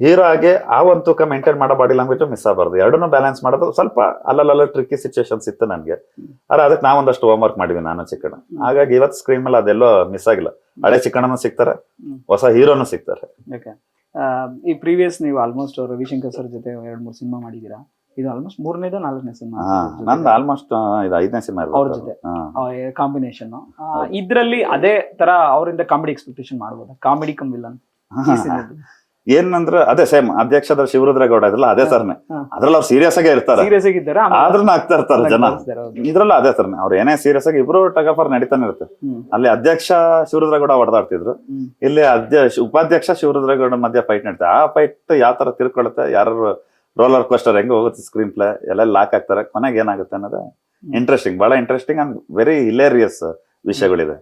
Speaker 1: ಹೀರೋ ಆಗಿ ಆ ಒಂದು ತೂಕ ಮೇಂಟೈನ್ ಮಾಡೋ ಬಾಡಿ ಲ್ಯಾಂಗ್ವೇಜ್ ಮಿಸ್ ಆಗಬಾರ್ದು. ಎರಡನ್ನೂ ಬ್ಯಾಲೆನ್ಸ್ ಮಾಡೋದು ಸ್ವಲ್ಪ ಅಲ್ಲಲ್ಲ ಟ್ರಿಕ್ಕಿ ಸಿಚುವೇಶನ್ಸ್ ಇತ್ತು ನನಗೆ. ಆದ್ರೆ ಅದಕ್ಕೆ ನಾವೊಂದಷ್ಟು ಹೋಮ್ ವರ್ಕ್ ಮಾಡಿದ್ವಿ ನಾನು ಚಿಕ್ಕಣ್ಣ. ಹಾಗಾಗಿ ಇವತ್ತು ಸ್ಕ್ರೀನ್ ಮೇಲೆ ಅದೆಲ್ಲೋ ಮಿಸ್ ಆಗಿಲ್ಲ. ಹಳೆ ಚಿಕ್ಕಣ್ಣನೂ ಸಿಗ್ತಾರೆ. ಹೊಸ ಹೀರೋನು ಸಿಗ್ತಾರೆ.
Speaker 2: ಓಕೆ. ಈ ಪ್ರೀವಿಯಸ್ ನೀವು ಆಲ್ಮೋಸ್ಟ್ ರವಿಶಂಕರ್ ಸರ್ ಜೊತೆ ಎರಡು ಮೂರು ಸಿನಿಮಾ ಮಾಡಿದ್ದೀರಾ? ಇದು ಆಲ್ಮೋಸ್ಟ್ ಮೂರನೇದ ನಾಲ್ಕನೇ ಸಿನಿಮಾ
Speaker 1: ನಂದು ಆಲ್ಮೋಸ್ಟ್ ಇದು ಐದನೇ ಸಿನಿಮಾ
Speaker 2: ಅವ್ರ ಜೊತೆ? ಕಾಂಬಿನೇಷನ್ ಇದ್ರಲ್ಲಿ ಅದೇ ತರ ಅವರಿಂದ ಕಾಮಿಡಿ ಎಕ್ಸ್ಪೆಕ್ಟೇಷನ್ ಮಾಡ್ಬೋದು? ಕಾಮಿಡಿ ಕಮ್ ವಿಲನ್
Speaker 1: ಏನಂದ್ರೆ ಅದೇ ಸೇಮ್ ಅಧ್ಯಕ್ಷದ ಶಿವರುದ್ರ ಗೌಡ ಇದ್ರಲ್ಲ ಅದೇ ಸರ್ನೆ. ಅದ್ರಲ್ಲಿ ಅವ್ರು ಸೀರಿಯಸ್ ಆಗಿ ಇರ್ತಾರೆ.
Speaker 2: ಸೀರಿಯಸ್ ಆಗಿದ್ದಾರೆ
Speaker 1: ಆದ್ರೂ ಆಗ್ತಾ ಇರ್ತಾರೆ ಜನ. ಇದ್ರಲ್ಲ ಅದೇ ಸರ್ನೆ. ಅವ್ರು ಏನೇ ಸೀರಿಯಸ್ ಆಗಿ ಇಬ್ರು ಟಗಫರ್ ನಡೀತಾನೆ ಇರುತ್ತೆ. ಅಲ್ಲಿ ಅಧ್ಯಕ್ಷ ಶಿವರುದ್ರ ಗೌಡ ಹೊಡೆದಾಡ್ತಿದ್ರು. ಇಲ್ಲಿ ಅಧ್ಯಕ್ಷ ಉಪಾಧ್ಯಕ್ಷ ಶಿವರುದ್ರ ಗೌಡ ಮಧ್ಯ ಫೈಟ್ ನಡೀತಾರೆ ಆ ಫೈಟ್ ಯಾವ ತರ ತಿರ್ಕೊಳುತ್ತೆ ಯಾರು ರೋಲರ್ ಕೋಸ್ಟರ್ ಹೆಂಗ್ ಹೋಗುತ್ತೆ ಸ್ಕ್ರೀನ್ ಪ್ಲೇ ಎಲ್ಲ ಲಾಕ್ ಆಗ್ತಾರೆ ಕೊನೆಗೆ ಏನಾಗುತ್ತೆ ಅನ್ನೋದು ಇಂಟ್ರೆಸ್ಟಿಂಗ್ ಬಹಳ ಇಂಟ್ರೆಸ್ಟಿಂಗ್ ಅಂಡ್ ವೆರಿ ಹಿಲೇರಿಯಸ್ ವಿಷಯಗಳಿದೆ.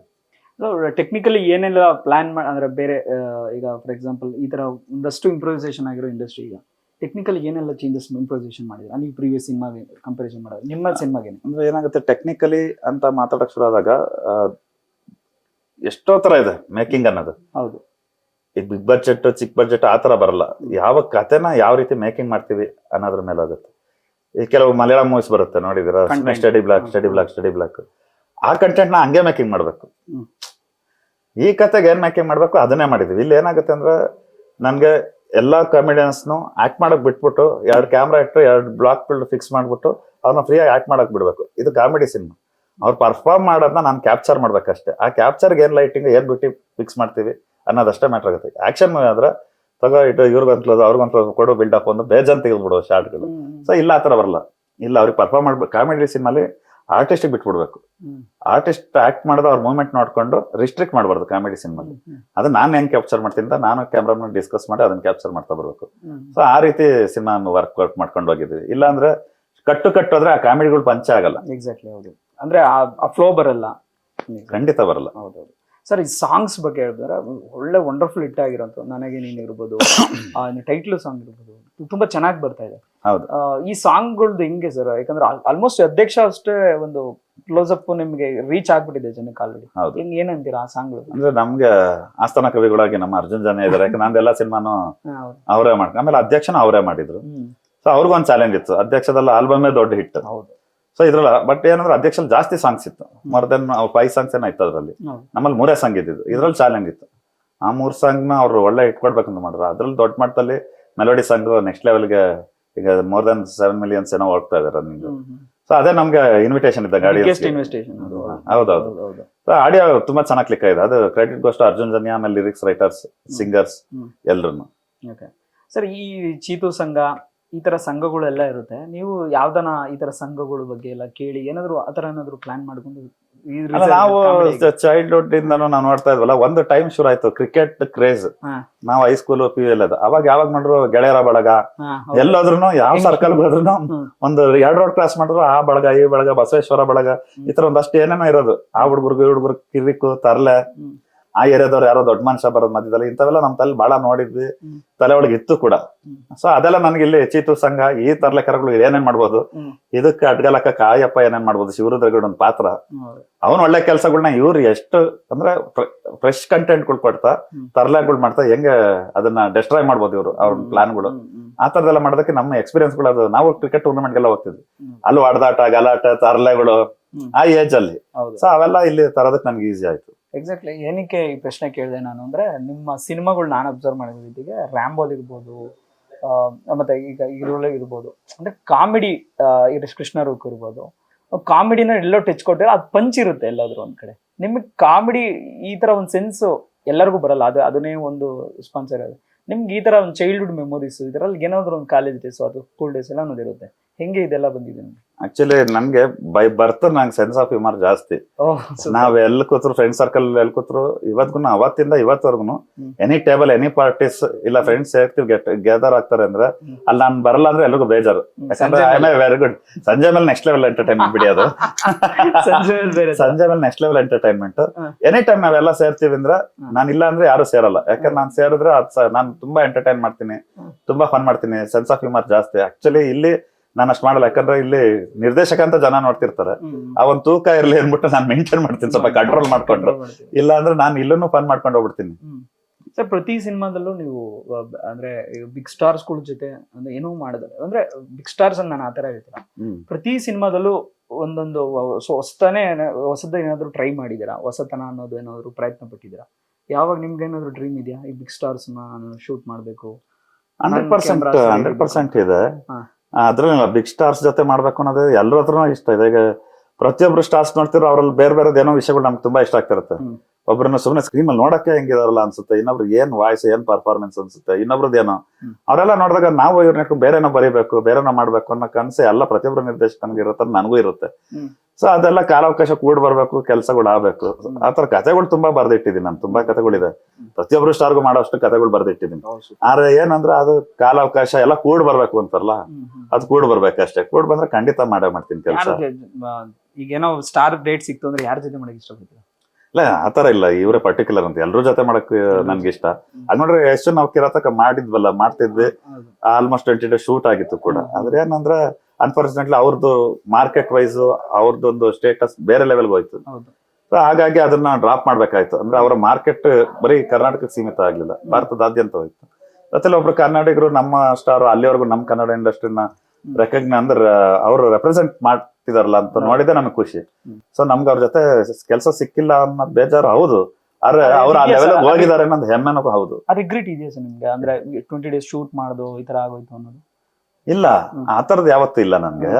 Speaker 2: ಟೆಕ್ನಿಕಲಿ ಏನೆಲ್ಲ ಪ್ಲಾನ್ ಅಂದ್ರೆ ಬೇರೆ ಈಗ ಫಾರ್ ಎಕ್ಸಾಂಪಲ್ ಈ ತರ ಒಂದಷ್ಟು ಇಂಪ್ರೂವೈಸೇಷನ್ ಆಗಿರೋ ಇಂಡಸ್ಟ್ರಿ ಈಗ. ಟೆಕ್ನಿಕಲಿ ಏನೆಲ್ಲ ಚೇಂಜಸ್ ಇಂಪ್ರೂವೈಸೇಷನ್ ಮಾಡಿದ್ರೆ ನೀವು ಪ್ರೀವಿಯಸ್ ಸಿನಿಮಾ ಕಂಪ್ಯಾರಿಸನ್ ಮಾಡೋದು. ನಿಮ್ಮ ಸಿನಿಮಾಗೆ
Speaker 1: ಅಂದ್ರೆ ಏನಾಗುತ್ತೆ ಟೆಕ್ನಿಕಲಿ ಅಂತ ಮಾತಾಡಕ್ ಶುರು ಆದಾಗ ಎಷ್ಟೋ ತರ ಇದೆ ಮೇಕಿಂಗ್ ಅನ್ನೋದು.
Speaker 2: ಹೌದು.
Speaker 1: ಈಗ ಬಿಗ್ ಬಜೆಟ್ ಚಿಕ್ಕ ಬಜೆಟ್ ಆ ತರ ಬರಲ್ಲ. ಯಾವ ಕಥೆನ ಯಾವ ರೀತಿ ಮೇಕಿಂಗ್ ಮಾಡ್ತೀವಿ ಅನ್ನೋದ್ರ ಮೇಲೆ ಆಗುತ್ತೆ ಈ ಕೆಲವು ಮಲಯಾಳಂ ಮೂವೀಸ್ ಬರುತ್ತೆ ನೋಡಿದಿರ. Study block study block study block ಆ ಕಂಟೆಂಟ್ನ ಹಂಗೆ ಮೇಕಿಂಗ್ ಮಾಡ್ಬೇಕು. ಈ ಕತೆಗೆ ಏನ್ ಮೇಕಿಂಗ್ ಮಾಡ್ಬೇಕು? ಅದನ್ನೇ ಮಾಡಿದ್ವಿ. ಇಲ್ಲಿ ಏನಾಗುತ್ತೆ ಅಂದ್ರೆ ನನ್ಗೆ ಎಲ್ಲಾ ಕಾಮಿಡಿಯನ್ಸ್ನು ಆಕ್ಟ್ ಮಾಡಕ್ ಬಿಟ್ಬಿಟ್ಟು ಎರಡು ಕ್ಯಾಮ್ರಾ ಇಟ್ಟು ಎರಡು ಬ್ಲಾಕ್ ಫೀಲ್ಡ್ ಫಿಕ್ಸ್ ಮಾಡ್ಬಿಟ್ಟು ಅವ್ರನ್ನ ಫ್ರೀಯಾಗಿ ಆಕ್ಟ್ ಮಾಡಕ್ ಬಿಡ್ಬೇಕು. ಇದು ಕಾಮಿಡಿ ಸಿನಿಮಾ ಅವ್ರು ಪರ್ಫಾರ್ಮ್ ಮಾಡೋದನ್ನ ನಾನು ಕ್ಯಾಪ್ಚರ್ ಮಾಡ್ಬೇಕಷ್ಟೇ. ಆ ಕ್ಯಾಪ್ಚರ್ಗೆ ಏನ್ ಲೈಟಿಂಗ್ ಏನ್ ಬಿಟ್ಟು ಫಿಕ್ಸ್ ಮಾಡ್ತೀವಿ ಅನ್ನೋದಷ್ಟೇ ಮ್ಯಾಟರ್ ಆಗುತ್ತೆ. ಆಕ್ಷನ್ ಮೂವಿ ಆದ್ರೆ ತಗೋ ಇಟ್ಟು ಇವ್ರಿಗೊಂದು ಕ್ಲೋಸ್ ಅವ್ರಿಗೊಂದು ಕ್ಲೋಸ್ ಕೊಡು ಬಿಲ್ಡ್ ಅಪ್ ಒಂದು ಬೇಜಾನ್ ತೆಗೆದ್ಬಿಡೋ ಶಾರ್ಟ್ಗಳು ಸೊ ಇಲ್ಲ ಆ ಥರ ಬರಲ್ಲ. ಇಲ್ಲ ಅವ್ರಿಗೆ ಪರ್ಫಾರ್ಮ್ ಮಾಡ್ಬೇಕು ಕಾಮಿಡಿ ಸಿನಿಮಾಲಿ ಆರ್ಟಿಸ್ಟ್ ಬಿಟ್ಬಿಡ್ಬೇಕು. ಆರ್ಟಿಸ್ಟ್ ಆಕ್ಟ್ ಮಾಡೋದು ಅವ್ರ ಮೂವ್ಮೆಂಟ್ ನೋಡ್ಕೊಂಡು ರಿಸ್ಟ್ರಿಕ್ಟ್ ಮಾಡಬಾರ್ದು ಕಾಮಿಡಿ ಸಿನಿಮಾಲಿ ಅದು ನಾನು ಹೆಂಗ್ ಕ್ಯಾಪ್ಚರ್ ಮಾಡ್ತೀನಿ ಅಂತ ನಾನು ಕ್ಯಾಮ್ರಾಮನ್ ಡಿಸ್ಕಸ್ ಮಾಡಿ ಅದನ್ನ ಕ್ಯಾಪ್ಚರ್ ಮಾಡ್ತಾ ಬರ್ಬೇಕು. ಸೊ ಆ ರೀತಿ ಸಿನಿಮಾ ವರ್ಕ್ ವರ್ಕ್ ಮಾಡ್ಕೊಂಡು ಹೋಗಿದ್ವಿ ಇಲ್ಲಾಂದ್ರೆ ಕಟ್ಟು ಕಟ್ಟು ಆದ್ರೆ ಆ ಕಾಮಿಡಿಗಳು ಪಂಚ ಆಗಲ್ಲ.
Speaker 2: ಎಕ್ಸಾಕ್ಟ್ಲಿ ಹೌದು. ಅಂದ್ರೆ ಆ ಫ್ಲೋ ಬರಲ್ಲ.
Speaker 1: ಖಂಡಿತ ಬರಲ್ಲ.
Speaker 2: ಹೌದೌದು ಸರ್ ಈ ಸಾಂಗ್ಸ್ ಬಗ್ಗೆ ಹೇಳಿದ್ರೆ ಒಳ್ಳೆ ವಂಡರ್ಫುಲ್ ಹಿಟ್ ಆಗಿರೋಂಥ ನನಗೆ ನೀನು ಇರ್ಬೋದು ಟೈಟ್ಲ್ ಸಾಂಗ್ ಇರ್ಬೋದು ತುಂಬಾ ಚೆನ್ನಾಗಿ ಬರ್ತಾ ಇದೆ.
Speaker 1: ಹೌದು.
Speaker 2: ಈ ಸಾಂಗ್ಗಳ್ದು ಹೆಂಗೆ ಸರ್? ಯಾಕಂದ್ರೆ ಆಲ್ಮೋಸ್ಟ್ ಅಧ್ಯಕ್ಷ ಅಷ್ಟೇ ಒಂದು ಕ್ಲೋಸ್ ಅಪ್ ನಿಮ್ಗೆ ರೀಚ್ ಆಗ್ಬಿಟ್ಟಿದೆ ಜನಕ್ಕೆ ಆಲ್ರೆಡಿ
Speaker 1: ಹೌದು.
Speaker 2: ಹೆಂಗ್ ಏನಂತೀರಾ ಆ ಸಾಂಗ್ಗಳು?
Speaker 1: ಅಂದ್ರೆ ನಮ್ಗೆ ಆಸ್ಥಾನ ಕವಿಗಳಾಗಿ ನಮ್ಮ ಅರ್ಜುನ್ ಜನ ಇದಾರೆ. ಯಾಕಂದ್ರೆ ನಂದೆಲ್ಲ ಸಿನಿಮಾನು ಅವರೇ ಮಾಡ್ತಾರೆ ಆಮೇಲೆ ಅಧ್ಯಕ್ಷನ ಅವರೇ ಮಾಡಿದ್ರು. ಸೊ ಅವ್ರಿಗೊಂದು ಚಾಲೆಂಜ್ ಇತ್ತು. ಅಧ್ಯಕ್ಷದಲ್ಲ ಆಲ್ಬಮೇ ದೊಡ್ಡ ಹಿಟ್
Speaker 2: ಹೌದು.
Speaker 1: ಸೊ ಇದ್ರಲ್ಲ ಬಟ್ ಏನಂದ್ರೆ ಅಧ್ಯಕ್ಷಲ್ಲಿ ಜಾಸ್ತಿ ಸಾಂಗ್ಸ್ ಇತ್ತು. ಮೋರ್ ದೆನ್ ಫೈವ್ ಸಾಂಗ್ಸ್ ಏನೋ ಇತ್ತು ಅದ್ರಲ್ಲಿ. ನಮ್ಮಲ್ಲಿ ಮೂರೇ ಸಾಂಗ್ ಇದ್ದಿದ್ದು. ಇದ್ರಲ್ಲಿ ಚಾಲೆಂಜ್ ಇತ್ತು. ಆ ಮೂರ್ ಸಾಂಗ್ನ ಅವ್ರು ಒಳ್ಳೆ ಇಟ್ಕೊಡ್ಬೇಕಂತ ಮಾಡಿದ್ರು. ಅದ್ರಲ್ಲಿ ದೊಡ್ಡ ಮಟ್ಟದಲ್ಲಿ ಮೆಲೋಡಿ ಸಾಂಗ್ ನೆಕ್ಸ್ಟ್ ಲೆವೆಲ್ಗೆ ಈಗ ಮೋರ್ ದನ್ ಸೆವೆನ್ ಮಿಲಿಯನ್ಸ್ ಏನೋ ಹೋಗ್ತಾ ಇದಾರೆ ರನ್ನಿಂಗ್ ಸೊ ಅದೇ ನಮ್ಗೆ ಇನ್ವಿಟೇಷನ್ ಇದ್ದಾಗ ಆಡಿಯನ್ಸ್ ಹೌದೌದು
Speaker 2: ಹೌದು
Speaker 1: ಆಡಿಯೋ ತುಂಬಾ ಚೆನ್ನಾಗಿ ಕ್ಲಿಕ್ ಆಗಿದೆ. ಅದು ಕ್ರೆಡಿಟ್ ಗೋಸ್ಟ್ ಅರ್ಜುನ್ ಜನ್ಯ ಆಮೇಲೆ ಲಿರಿಕ್ಸ್ ರೈಟರ್ಸ್ ಸಿಂಗರ್ಸ್
Speaker 2: ಎಲ್ಲರೂ ಸರ್ ಈ ಚೀತು ಸಂಘ ಈ ತರ ಸಂಘಗಳೆಲ್ಲ ಇರುತ್ತೆ. ನೀವು ಯಾವ್ದನ ಈ ತರ ಸಂಘಗಳ ಬಗ್ಗೆ ಎಲ್ಲ ಕೇಳಿ ಏನಾದ್ರು ಆ ತರ ಏನಾದ್ರು ಪ್ಲಾನ್ ಮಾಡ್ಕೊಂಡು
Speaker 1: ನಾವು ಚೈಲ್ಡ್ಹುಡ್ ಇಂದನೂ ನಾವು ನೋಡ್ತಾ ಇದ್ವಲ್ಲ ಒಂದು ಟೈಮ್ ಶುರು ಆಯ್ತು ಕ್ರಿಕೆಟ್ ಕ್ರೇಜ್. ನಾವು ಹೈಸ್ಕೂಲ್ ಪಿ ಎಲ್ ಅದು. ಅವಾಗ ಯಾವಾಗ ಮಾಡ್ರು ಗೆಳೆಯರ ಬಳಗ. ಎಲ್ಲೋದ್ರು ಯಾವ ಸರ್ಕಲ್ ಹೋದ್ರು. ಒಂದು ಎರಡ್ ರೋಡ್ ಕ್ಲಾಸ್ ಮಾಡಿದ್ರು ಆ ಬಳಗ ಈ ಬಳಗ ಬಸವೇಶ್ವರ ಬಳಗ. ಈ ತರ ಒಂದಷ್ಟು ಏನೇನೋ ಇರೋದು. ಆ ಹುಡುಗರ್ಗು ಈ ಹುಡುಗರು ಕಿರಿಕು ತರ್ಲೆ. ಆ ಏರಿಯಾದವ್ರು ಯಾರೋ ದೊಡ್ಡ ಮನುಷ್ಯ ಬರೋದ್ ಮಧ್ಯದಲ್ಲಿ ಇಂಥವೆಲ್ಲ ನಮ್ಮ ತಲೆ ಬಹಳ ನೋಡಿದ್ವಿ. ತಲೆ ಒಳಗೆ ಇತ್ತು ಕೂಡ. ಸೊ ಅದೆಲ್ಲ ನನ್ಗೆ ಇಲ್ಲಿ ಚೀತು ಸಂಘ ಈ ತರ್ಲೆ ಕರಗಳು ಏನೇನ್ ಮಾಡ್ಬೋದು. ಇದಕ್ಕೆ ಅಡ್ಗಲಕ್ಕ ಕಾಯಪ್ಪ ಏನೇನ್ ಮಾಡ್ಬೋದು? ಶಿವರುದ್ರಗಡ ಒಂದು ಪಾತ್ರ. ಅವನು ಒಳ್ಳೆ ಕೆಲಸಗಳನ್ನ ಇವ್ರು ಎಷ್ಟು ಅಂದ್ರೆ ಫ್ರೆಶ್ ಕಂಟೆಂಟ್ಗಳು ಕೊಡ್ತಾ ತರಲೆಗಳು ಮಾಡ್ತಾ ಹೆಂಗೆ ಅದನ್ನ ಡೆಸ್ಟ್ರಾಯ್ ಮಾಡ್ಬೋದು ಇವರು ಅವ್ರ. ಪ್ಲಾನ್ಗಳು. ಆ ತರದೆಲ್ಲ ಮಾಡೋದಕ್ಕೆ ನಮ್ಮ ಎಕ್ಸ್ಪೀರಿಯನ್ಸ್ಗಳು ಅದು. ನಾವು ಕ್ರಿಕೆಟ್ ಟೂರ್ನಮೆಂಟ್ ಗೆಲ್ಲ ಹೋಗ್ತಿದ್ವಿ. ಅಲ್ಲಿ ಹೊಡೆದಾಟ ಗಲಾಟ ತರಲೆಗಳು ಆ ಏಜ್ ಅಲ್ಲಿ. ಸೊ ಅವೆಲ್ಲ ಇಲ್ಲಿ ತರೋದಕ್ಕೆ ನನ್ಗೆ ಈಸಿ ಆಯ್ತು.
Speaker 2: ಎಕ್ಸಾಕ್ಟ್ಲಿ ಏನಕ್ಕೆ ಈ ಪ್ರಶ್ನೆ ಕೇಳಿದೆ ನಾನು ಅಂದ್ರೆ, ನಿಮ್ಮ ಸಿನಿಮಾಗಳು ನಾನು ಅಬ್ಸರ್ವ್ ಮಾಡಿದ ರೀತಿಗೆ ರ್ಯಾಂಬೋಲ್ ಇರ್ಬೋದು ಮತ್ತೆ ಈಗ ಈರುಳ್ಳಿ ಇರ್ಬೋದು. ಅಂದ್ರೆ ಕಾಮಿಡಿ ಕೃಷ್ಣ ರೂಕ್ ಇರ್ಬೋದು. ಕಾಮಿಡಿನ ಎಲ್ಲೋ ಟಚ್ ಕೊಟ್ಟಿರೋ ಅದು ಪಂಚ್ ಇರುತ್ತೆ ಎಲ್ಲಾದರೂ ಒಂದ್ ಕಡೆ. ನಿಮಗೆ ಕಾಮಿಡಿ ಈ ತರ ಒಂದು ಸೆನ್ಸು ಎಲ್ಲರಿಗೂ ಬರಲ್ಲ. ಅದು, ಅದನ್ನೇ ಒಂದು ಸ್ಪಾನ್ಸರ್ ಅದು. ನಿಮ್ಗೆ ಈ ತರ ಒಂದು ಚೈಲ್ಡ್ಹುಡ್ ಮೆಮೊರೀಸ್ ಇದರಲ್ಲಿ ಏನಾದ್ರು ಒಂದು ಕಾಲೇಜ್ ಡೇಸ್ ಅದು ಸ್ಕೂಲ್ ಡೇಸ್ ಎಲ್ಲ ಅನ್ನೋದು ಇರುತ್ತೆ ಹೆಂಗೆ ಇದೆಲ್ಲ ಬಂದಿದೆ
Speaker 1: ಆಕ್ಚುಲಿ ನನ್ಗೆ ಬೈ ಬರ್ತ್ ನಂಗೆ ಸೆನ್ಸ್ ಆಫ್ ಹ್ಯೂಮರ್ ಜಾಸ್ತಿ. ನಾವ್ ಎಲ್ಲಿ ಕೂತ್ರು ಫ್ರೆಂಡ್ ಸರ್ಕಲ್ ಎಲ್ಲಿ ಕೂತ್ರು ಇವತ್ಗೂ ಅವತ್ತಿಂದ ಇವತ್ತವರೆಗೂ ಎನಿ ಟೇಬಲ್ ಎನಿ ಪಾರ್ಟೀಸ್ ಇಲ್ಲ ಫ್ರೆಂಡ್ಸ್ ಸೇರ್ತಿವಿ ಗೆಟ್ ಗ್ಯಾದರ್ ಆಗ್ತಾರೆ ಅಂದ್ರೆ. ಅಲ್ಲಿ ನಾನು ಬರಲ್ಲ ಅಂದ್ರೆ ಎಲ್ರಿಗೂ ಬೇಜಾರು. ಯಾಕಂದ್ರೆ ಐ ವೆರಿ ಗುಡ್ ಸಂಜೆ ಮೇಲೆ ನೆಕ್ಸ್ಟ್ ಲೆವೆಲ್ ಎಂಟರ್ಟೈನ್ಮೆಂಟ್ ಬಿಡಿ ಅದು.
Speaker 2: ಸಂಜೆ ಮೇಲೆ.
Speaker 1: Next level entertainment any time ನಾವೆಲ್ಲ ಸೇರ್ತೀವಿ ಅಂದ್ರೆ. ನಾನು ಇಲ್ಲ ಅಂದ್ರೆ ಯಾರು ಸೇರಲ್ಲ. ಯಾಕಂದ್ರೆ ನಾನು ಸೇರಿದ್ರೆ ನಾನು ತುಂಬಾ ಎಂಟರ್ಟೈನ್ ಮಾಡ್ತೀನಿ ತುಂಬಾ ಫನ್ ಮಾಡ್ತೀನಿ ಸೆನ್ಸ್ ಆಫ್ ಹ್ಯೂಮರ್ ಜಾಸ್ತಿ. ಆಕ್ಚುಲಿ ಇಲ್ಲಿ ನಾನು ಅಷ್ಟು ಮಾಡಲ್ಲ. ಯಾಕಂದ್ರೆ ಇಲ್ಲಿ ನಿರ್ದೇಶಕ ಅಂತ ಜನ ನೋಡ್ತಿರ್ತಾರೆ.
Speaker 2: ಅವನ್
Speaker 1: ಆ ಒಂದ್ ತೂಕ ಇರ್ಲಿ ಅಂದ್ಬಿಟ್ಟು ನಾನು ಮೇಂಟೈನ್ ಮಾಡ್ತೀನಿ. ಸ್ವಲ್ಪ ಕಂಟ್ರೋಲ್ ಮಾಡ್ಕೊಂಡು. ಇಲ್ಲ ಅಂದ್ರೆ ನಾನು ಇಲ್ಲೂ ಫನ್ ಮಾಡ್ಕೊಂಡು ಹೋಗ್ಬಿಡ್ತೀನಿ.
Speaker 2: ಸರ್ ಪ್ರತಿ ಸಿನಿಮಾದಲ್ಲೂ ನೀವು ಅಂದ್ರೆ ಬಿಗ್ ಸ್ಟಾರ್ಸ್ಗಳ ಜೊತೆ ಅಂದ್ರೆ ಏನೋ ಮಾಡಿದ್ರೆ ಅಂದ್ರೆ ಬಿಗ್ ಸ್ಟಾರ್ಸ್ ಅಂತ ನಾನು ಆತರ ಹೇಳ್ತೀರ? ಪ್ರತಿ ಸಿನಿಮಾದಲ್ಲೂ ಒಂದೊಂದು ಹೊಸತನೇ ಹೊಸದ ಏನಾದ್ರು ಟ್ರೈ ಮಾಡಿದೀರಾ ಹೊಸತನ ಅನ್ನೋದು ಏನಾದ್ರು ಪ್ರಯತ್ನ ಪಟ್ಟಿದ್ದೀರಾ? ಯಾವಾಗ ನಿಮ್ಗೆ ಏನಾದ್ರು ಡ್ರೀಮ್ ಇದೆಯಾ? ಈ ಬಿಗ್ ಸ್ಟಾರ್ಸ್ ನಾನು ಶೂಟ್ ಮಾಡ್ಬೇಕು.
Speaker 1: ಹಂಡ್ರೆಡ್ ಪರ್ಸೆಂಟ್ ಹಂಡ್ರೆಡ್ ಪರ್ಸೆಂಟ್ ಇದೆ. ಅದ್ರಲ್ಲಿ ಬಿಗ್ ಸ್ಟಾರ್ಸ್ ಜೊತೆ ಮಾಡ್ಬೇಕು ಅನ್ನೋದು ಎಲ್ಲರ ಹತ್ರನೂ ಇಷ್ಟ. ಇದೆ ಈಗ ಪ್ರತಿಯೊಬ್ರು ಸ್ಟಾರ್ಸ್ ನೋಡ್ತಿರೋ ಅವ್ರಲ್ಲಿ ಬೇರೆ ಬೇರೆ ಏನೋ ವಿಷಯಗಳು ನಮ್ಗೆ ತುಂಬಾ ಇಷ್ಟ ಆಗ್ತಿರುತ್ತೆ.
Speaker 2: ಒಬ್ಬರನ್ನ
Speaker 1: ಒಬ್ರನ್ನ ಸುಮ್ಮನೆ ಸ್ಕ್ರೀನ್ ಅಲ್ಲಿ ನೋಡಕ್ಕೆ ಹೆಂಗಿದಾರಲ್ಲ ಅನ್ಸುತ್ತೆ. ಇನ್ನೊಬ್ರು ಏನ್ ವಾಯ್ಸ್ ಏನ್ ಪರ್ಫಾರ್ಮೆನ್ಸ್ ಅನ್ಸುತ್ತೆ ಇನ್ನೊಬ್ರದ್ದು ಏನೋ. ಅವರೆಲ್ಲ ನೋಡಿದಾಗ ನಾವು ಇವ್ರನ್ನ ಬೇರೆನೋ ಬರೀಬೇಕು ಬೇರೆನೋ ಮಾಡ್ಬೇಕು ಅನ್ನೋ ಕನಸು ಎಲ್ಲ ಪ್ರತಿಯೊಬ್ಬರು ನಿರ್ದೇಶಕನಿಗೆ ಇರುತ್ತೆ ನನಗೂ ಇರುತ್ತೆ. ಸೊ ಅದೆಲ್ಲ ಕಾಲಾವಕಾಶ ಕೂಡ ಬರಬೇಕು ಕೆಲಸಗಳು ಆಗ್ಬೇಕು.
Speaker 2: ಆ
Speaker 1: ಆತರ ಕಥೆಗಳು ತುಂಬಾ ಬರ್ದಿಟ್ಟಿದ್ದೀನಿ ನಾನು. ತುಂಬಾ ಕಥೆಗಳಿದೆ. ಪ್ರತಿಯೊಬ್ರು ಸ್ಟಾರ್ಗೂ ಮಾಡೋಷ್ಟು ಕಥೆಗಳು ಬರ್ದಿಟ್ಟಿದ್ದೀನಿ. ಆದ್ರೆ ಏನಂದ್ರೆ ಅದು ಕಾಲಾವಕಾಶ ಎಲ್ಲ ಕೂಡ ಬರ್ಬೇಕು ಅಂತಾರಲ್ಲ? ಅದು ಕೂಡ್ ಬರ್ಬೇಕಷ್ಟೇ ಕೂಡ ಬಂದ್ರೆ ಖಂಡಿತ ಮಾಡೇ ಮಾಡ್ತೀನಿ ಕೆಲಸ.
Speaker 2: ಈಗೇನೋ ಸ್ಟಾರ್ ಡೇಟ್ ಸಿಕ್ತು ಅಂದ್ರೆ ಯಾರ ಜೊತೆ ಮಾಡಕ್ ಇಷ್ಟಪಡ್ತೀರಾ?
Speaker 1: ಇಲ್ಲ ಆತರ ಇಲ್ಲ. ಇವ್ರ ಪರ್ಟಿಕ್ಯುಲರ್ ಅಂತ. ಎಲ್ಲರೂ ಜೊತೆ ಮಾಡಕ್ ನನ್ಗೆ ಇಷ್ಟ. ಅದ್ ನೋಡ್ರಿ ಎಷ್ಟು ನಾವು ಕಿರಾತಕ ಮಾಡಿದ್ವಲ್ಲ ಮಾಡ್ತಿದ್ವಿ. ಆಲ್ಮೋಸ್ಟ್ ಟ್ವೆಂಟಿ ಡೇ ಶೂಟ್ ಆಗಿತ್ತು ಕೂಡ. ಆದ್ರೆ ಏನಂದ್ರೆ ಅನ್ಫಾರ್ಚುನೇಟ್ಲಿ ಅವ್ರದ್ದು ಮಾರ್ಕೆಟ್ ವೈಸ್ ಅವ್ರದ್ದೊಂದು ಸ್ಟೇಟಸ್ ಬೇರೆ ಲೆವೆಲ್ ಹೋಯ್ತು.
Speaker 2: ಹೌದು.
Speaker 1: So ಹಾಗಾಗಿ ಅದನ್ನ ಡ್ರಾಪ್ ಮಾಡ್ಬೇಕಾಯ್ತು. ಅಂದ್ರೆ ಅವರ ಮಾರ್ಕೆಟ್ ಬರೀ ಕರ್ನಾಟಕಕ್ಕೆ ಸೀಮಿತ ಆಗ್ಲಿಲ್ಲ. ಭಾರತದಾದ್ಯಂತ ಹೋಯ್ತು. ಜೊತೆಲಿ ಒಬ್ರು ಕರ್ನಾಟಕರು ನಮ್ಮ ಸ್ಟಾರ್ ಅಲ್ಲಿವರೆಗೂ ನಮ್ಮ ಕನ್ನಡ ಇಂಡಸ್ಟ್ರಿನ ರೆಕಗ್ನ ಅಂದ್ರೆ ಅವರು ರೆಪ್ರೆಸೆಂಟ್ ಮಾಡ್ತಿದಾರಲ್ಲ ಅಂತ ನೋಡಿದ್ರೆ ನಮಗೆ ಖುಷಿ. ಸೊ ನಮ್ಗೆ ಅವ್ರ ಜೊತೆ ಕೆಲಸ ಸಿಕ್ಕಿಲ್ಲ ಅನ್ನೋ ಬೇಜಾರು ಹೌದು. ಆದ್ರೆ ಅವ್ರು ಆ ಲೆವೆಲ್ ಹೋಗಿದ್ದಾರೆ ಅನ್ನೋದು ಹೆಮ್ಮೆನೂ ಹೌದು.
Speaker 2: ರಿಗ್ರೆಟ್ ಇದೆಯಾ ಸರ್ ನಿಮ್ಗೆ? ಅಂದ್ರೆ ಟ್ವೆಂಟಿ ಡೇಸ್ ಶೂಟ್ ಮಾಡೋದು ಈ ತರ ಆಗೋಯ್ತು ಅನ್ನೋದು?
Speaker 1: ಇಲ್ಲ. ಆ ತರದ್ ಯಾವತ್ತೂ ಇಲ್ಲ ನನ್ಗೆ.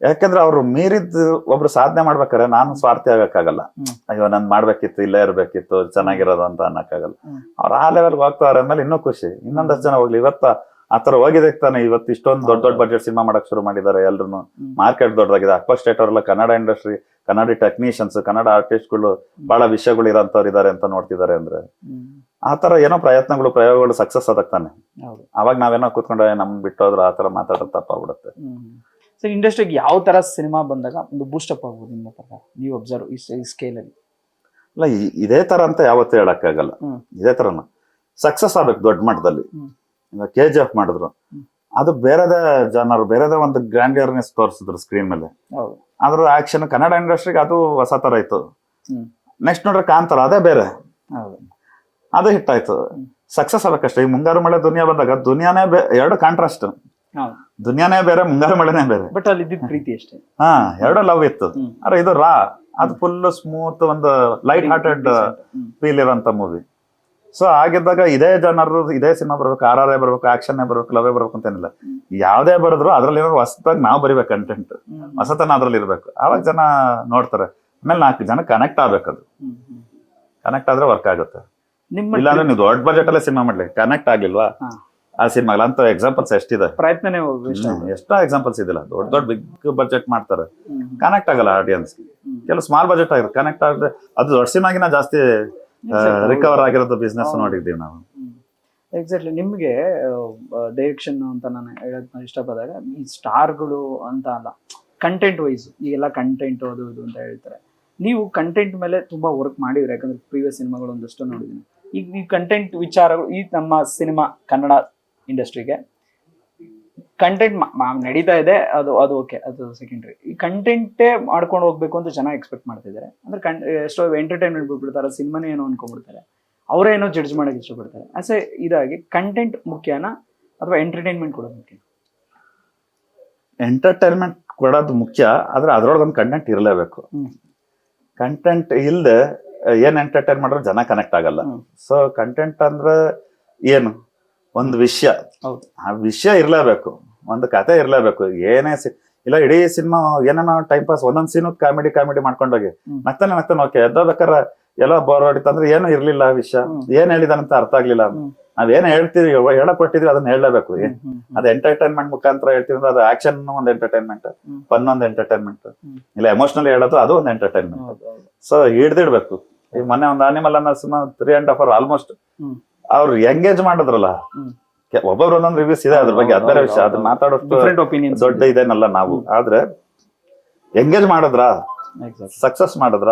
Speaker 1: ಯಾಕಂದ್ರೆ ಅವ್ರು ಮೀರಿದ್ ಒಬ್ರು ಸಾಧನೆ ಮಾಡ್ಬೇಕಾದ್ರೆ ನಾನು ಸ್ವಾರ್ಥಿ ಆಗಕ್ಕಾಗಲ್ಲ. ಅಯ್ಯೋ ನನ್ ಮಾಡ್ಬೇಕಿತ್ತು ಇಲ್ಲೇ ಇರ್ಬೇಕಿತ್ತು ಚೆನ್ನಾಗಿರೋದು ಅಂತ ಅನ್ನಕ್ಕಾಗಲ್ಲ. ಅವ್ರ ಆ ಲೆವೆಲ್ ಹೋಗ್ತಾವ್ರ ಅಂದ್ಮೇಲೆ ಇನ್ನೂ ಖುಷಿ. ಇನ್ನೊಂದಷ್ಟು ಜನ ಹೋಗ್ಲಿ ಇವತ್ತ ಆತರ ಹೋಗಿದೆ ತಾನೆ ಇವತ್ತು ಇಷ್ಟೊಂದು ದೊಡ್ಡ ದೊಡ್ಡ ಬಜೆಟ್ ಸಿನಿಮಾ ಮಾಡಕ್ ಶುರು ಮಾಡಿದ್ದಾರೆ ಎಲ್ರು ಮಾರ್ಕೆಟ್ ದೊಡ್ಡದಾಗಿದೆ ಅಕ್ವಾ ಸ್ಟೇಟ್ ಅವರೆಲ್ಲ ಕನ್ನಡ ಇಂಡಸ್ಟ್ರಿ ಕನ್ನಡ ಟೆಕ್ನಿಷಿಯನ್ಸ್ ಕನ್ನಡ ಆರ್ಟಿಸ್ಟ್ಗಳು ಬಹಳ ವಿಷಯಗಳು ಇರೋಂಥವ್ರು ಇದಾರೆ ಅಂತ ನೋಡ್ತಿದ್ದಾರೆ ಅಂದ್ರೆ. ಆ ತರ ಏನೋ ಪ್ರಯತ್ನಗಳು ಪ್ರಯೋಗಗಳು ಸಕ್ಸಸ್
Speaker 2: ಆದಾಗ್ತಾನೆ
Speaker 1: ಅವಾಗ ನಾವೇನೋ ಕೂತ್ಕೊಂಡ್ರೆ ನಮ್ ಬಿಟ್ಟೋದ್ರ ಆ ತರ ಮಾತಾಡೋದು ತಪ್ಪಾಗ್ಬಿಡುತ್ತೆ.
Speaker 2: ಸರ್ ಇಂಡಸ್ಟ್ರಿಗೆ ಯಾವ ತರ ಸಿನಿಮಾ ಬಂದಾಗ ಒಂದು ಬೂಸ್ಟ್ ಅಪ್ ಆಗ್ಬೋದು ನಿಮ್ಮ ಪ್ರಕಾರ? ನೀವು ಅಬ್ಸರ್ವ್ ಈ ಸ್ಕೇಲ್ ಅಲ್ಲಿ.
Speaker 1: ಅಲ್ಲ ಇದೇ ತರ ಅಂತ ಯಾವತ್ತೂ ಹೇಳಕ್ಕಾಗಲ್ಲ.
Speaker 2: ಆಗಲ್ಲ
Speaker 1: ಇದೇ ತರನ. ಸಕ್ಸಸ್ ಆಗ್ಬೇಕು ದೊಡ್ಡ ಮಟ್ಟದಲ್ಲಿ. ಕೆ ಜಿ ಎಫ್ ಮಾಡಿದ್ರು. ಅದು ಬೇರೆದ ಜನರು ಬೇರೆದ ಒಂದು ಗ್ರ್ಯಾಂಡಿಯರ್ನೆಸ್ ತೋರಿಸಿದ್ರು ಸ್ಕ್ರೀನ್ ಮೇಲೆ. ಅದ್ರ ಆಕ್ಷನ್ ಕನ್ನಡ ಇಂಡಸ್ಟ್ರಿಗೆ ಅದು ಹೊಸ ತರ ಇತ್ತು. ನೆಕ್ಸ್ಟ್ ನೋಡ್ರೆ ಕಾಂತಾರ ಅದೇ ಬೇರೆ. ಅದು ಹಿಟ್ ಆಯ್ತು. ಸಕ್ಸಸ್ ಆಗ್ಬೇಕಷ್ಟೇ ಈ ಮುಂಗಾರು ಮಳೆ ದುನಿಯಾ ಬಂದಾಗ ದುನಿಯಾನೇ ಎರಡು ಕಾಂಟ್ರಾಸ್ಟ್ ದುನಿಯಾನೇ ಬೇರೆ ಮುಂಗಾರು ಮಳೆನೇ ಬೇರೆ.
Speaker 2: ಬಟ್ ಅಲ್ಲಿ ಇದ್ದಿದ್ ಪ್ರೀತಿ ಅಷ್ಟೇ.
Speaker 1: ಹಾ ಎರಡು ಲವ್ ಇತ್ತು. ಅರೆ ಇದು ರಾ ಅದು ಫುಲ್ ಸ್ಮೂತ್ ಒಂದು ಲೈಟ್ ಹಾರ್ಟೆಡ್. ಫೀಲ್ ಇರೋಂಥ ಮೂವಿ ಸೊ ಆಗಿದ್ದಾಗ ಇದೇ ಜನರು ಇದೇ ಸಿನಿಮಾ ಬರ್ಬೇಕು ಆರ್ ಆರ್ ಬರ್ಬೇಕು ಆಕ್ಷನ್ ಬರ್ಬೇಕು ಲವೇ ಬರ್ಬೇಕು ಅಂತೇನಿಲ್ಲ. ಯಾವ್ದೇ ಬರೆದ್ರು ಅದ್ರಲ್ಲಿ ಏನಾದ್ರು ಹೊಸದಾಗಿ ನಾವು ಬರಿಬೇಕು ಕಂಟೆಂಟ್. ಹೊಸತನ ಅದ್ರಲ್ಲಿ ಇರ್ಬೇಕು. ಆವಾಗ ಜನ ನೋಡ್ತಾರೆ. ಆಮೇಲೆ ನಾಲ್ಕು ಜನ ಕನೆಕ್ಟ್
Speaker 2: ಆಗ್ಬೇಕದು.
Speaker 1: ಕನೆಕ್ಟ್ ಆದ್ರೆ ವರ್ಕ್ ಆಗುತ್ತೆ.
Speaker 2: ನಿಮ್ಮ
Speaker 1: ನೀವು ದೊಡ್ಡ ಬಜೆಟ್ ಅಲ್ಲೇ ಸಿನಿಮಾ ಮಾಡ್ಲಿ ಕನೆಕ್ಟ್ ಆಗ್ಲಿಲ್ವಾ
Speaker 2: ಹಾ.
Speaker 1: ಆ ಸಿನಿಮಾಗಳು ಅಂತ ಎಕ್ಸಾಂಪಲ್ಸ್ ಎಷ್ಟಿದೆ?
Speaker 2: ಪ್ರಯತ್ನನೇ
Speaker 1: ಎಷ್ಟೋ ಎಕ್ಸಾಂಪಲ್ಸ್ ಇದಿಲ್ಲ. ದೊಡ್ಡ ದೊಡ್ಡ ಬಿಗ್ ಬಜೆಟ್ ಮಾಡ್ತಾರೆ. ಕನೆಕ್ಟ್ ಆಗಲ್ಲ ಆಡಿಯನ್ಸ್ ಕೆಲವು ಸ್ಮಾಲ್ ಬಜೆಟ್ ಆಗಿರುತ್ತೆ ಕನೆಕ್ಟ್ ಆದ್ರೆ ಅದು ದೊಡ್ಡ ಸಿನಿಮಾಗಿನ ಜಾಸ್ತಿ ರಿಕವರ್ ಆಗಿರೋದು ಬಿಸ್ನೆಸ್. ನೋಡಿದ್ದೀವಿ ನಾವು.
Speaker 2: ಎಕ್ಸಾಕ್ಟ್ಲಿ ನಿಮಗೆ ಡೈರೆಕ್ಷನ್ ಅಂತ ನಾನು ಹೇಳಕ್ ಇಷ್ಟಪಡ್ದಾಗ ಈ ಸ್ಟಾರ್ಗಳು ಅಂತ ಅಲ್ಲ ಕಂಟೆಂಟ್ ವೈಸ್ ಈಗೆಲ್ಲ ಕಂಟೆಂಟ್ ಅದು ಇದು ಅಂತ ಹೇಳ್ತಾರೆ. ನೀವು ಕಂಟೆಂಟ್ ಮೇಲೆ ತುಂಬಾ ವರ್ಕ್ ಮಾಡಿದ್ರೆ ಯಾಕಂದ್ರೆ ಪ್ರೀವಿಯಸ್ ಸಿನಿಮಾಗಳು ಒಂದಷ್ಟು ನೋಡಿದ್ದೀನಿ. ಈಗ ಈ ಕಂಟೆಂಟ್ ವಿಚಾರಗಳು ಈ ನಮ್ಮ ಸಿನಿಮಾ ಕನ್ನಡ ಇಂಡಸ್ಟ್ರಿಗೆ ಕಂಟೆಂಟ್ ನಡೀತಾ ಇದೆ ಅದು ಅದು ಓಕೆ ಅದು ಸೆಕೆಂಡ್ರಿ ಈ ಕಂಟೆಂಟೇ ಮಾಡ್ಕೊಂಡು ಹೋಗ್ಬೇಕು ಅಂತ ಚೆನ್ನಾಗಿ ಎಕ್ಸ್ಪೆಕ್ಟ್ ಮಾಡ್ತಿದ್ದಾರೆ. ಅಂದ್ರೆ ಕನ್ ಎಷ್ಟೋ ಎಂಟರ್ಟೈನ್ಮೆಂಟ್ ಬಿಟ್ಬಿಡ್ತಾರೆ ಸಿನಿಮಾನೇ ಏನೋ ಅನ್ಕೊಂಡ್ಬಿಡ್ತಾರೆ. ಅವರೇ ಏನೋ ಜಡ್ಜ್ ಮಾಡೋಕ್ಕೆ ಇಷ್ಟಪಡ್ತಾರೆ. ಅಸೆ ಇದಾಗಿ ಕಂಟೆಂಟ್ ಮುಖ್ಯನಾ ಅಥವಾ ಎಂಟರ್ಟೈನ್ಮೆಂಟ್ ಕೊಡೋದು ಮುಖ್ಯ
Speaker 1: ಎಂಟರ್ಟೈನ್ಮೆಂಟ್ ಕೊಡೋದು ಮುಖ್ಯ ಆದ್ರೆ ಅದರೊಳಗೆ ಒಂದು ಕಂಟೆಂಟ್ ಇರಲೇಬೇಕು ಕಂಟೆಂಟ್ ಇಲ್ದೆ ಏನ್ ಎಂಟರ್ಟೈನ್ ಮಾಡ್ರೆ ಜನ ಕನೆಕ್ಟ್ ಆಗಲ್ಲ. ಸೊ ಕಂಟೆಂಟ್ ಅಂದ್ರೆ ಏನು? ಒಂದು ವಿಷಯ. ಆ ವಿಷಯ ಇರ್ಲೇಬೇಕು. ಒಂದು ಕತೆ ಇರ್ಲೇಬೇಕು. ಏನೇ ಸಿ ಇಲ್ಲ ಇಡೀ ಸಿನಿಮಾ ಏನೇನೋ ಟೈಮ್ ಪಾಸ್ ಒಂದೊಂದ್ ಸೀನು ಕಾಮಿಡಿ ಕಾಮಿಡಿ ಮಾಡ್ಕೊಂಡೋಗಿ. ನಗ್ತಾನೆ ನಗ್ತಾನೆ. ಓಕೆ ಎದ್ದೋ ಬೇಕಾರ ಎಲ್ಲೋ ಬೋರ್ ಹೊಡಿತಂದ್ರೆ ಏನು ಇರ್ಲಿಲ್ಲ ವಿಷಯ.
Speaker 2: ಹ್ಮ್.
Speaker 1: ಏನ್ ಹೇಳಿದಾನಂತ ಅರ್ಥ ಆಗ್ಲಿಲ್ಲ.
Speaker 2: ನಾವೇನ್
Speaker 1: ನಾವ್ ಏನ್ ಹೇಳ್ತೀವಿ ಹೇಳಕ್ ಕೊಟ್ಟಿದ್ವಿ ಅದನ್ನ ಹೇಳಲೇಬೇಕು. ಅದ್ ಎಂಟರ್ಟೈನ್ಮೆಂಟ್ ಮುಖಾಂತರ ಹೇಳ್ತೀವಿ ಅಂದ್ರೆ ಅದು ಆಕ್ಷನ್ ಒಂದು ಎಂಟರ್ಟೈನ್ಮೆಂಟ್. ಫನ್ ಒಂದು ಎಂಟರ್ಟೈನ್ಮೆಂಟ್. ಇಲ್ಲ ಎಮೋಷನಲ್ ಹೇಳೋದು ಅದು ಒಂದು ಎಂಟರ್ಟೈನ್ಮೆಂಟ್. ಸೊ ಹಿಡ್ದಿಡ್ಬೇಕು. ಈಗ ಮೊನ್ನೆ ಒಂದು ಆನಿಮಲ್ ಅನ್ನ cinema three and half hour almost. ಅವ್ರು ಎಂಗೇಜ್ ಮಾಡಿದ್ರಲ್ಲ. ಒಬ್ಬೊಬ್ರು ಒಂದೊಂದು ರಿವ್ಯೂಸ್ ಇದೆ ಅದ್ರ ಬಗ್ಗೆ ಅದರ ವಿಷಯ ಅದು ಮಾತಾಡೋಷ್ಟು
Speaker 2: ಡಿಫ್ರೆಂಟ್ ಒಪಿನಿಯನ್ಸ್
Speaker 1: ದೊಡ್ಡ ಇದೇನಲ್ಲ ನಾವು. ಆದ್ರೆ ಎಂಗೇಜ್ ಮಾಡಿದ್ರ? ಸಕ್ಸಸ್ ಮಾಡಿದ್ರ?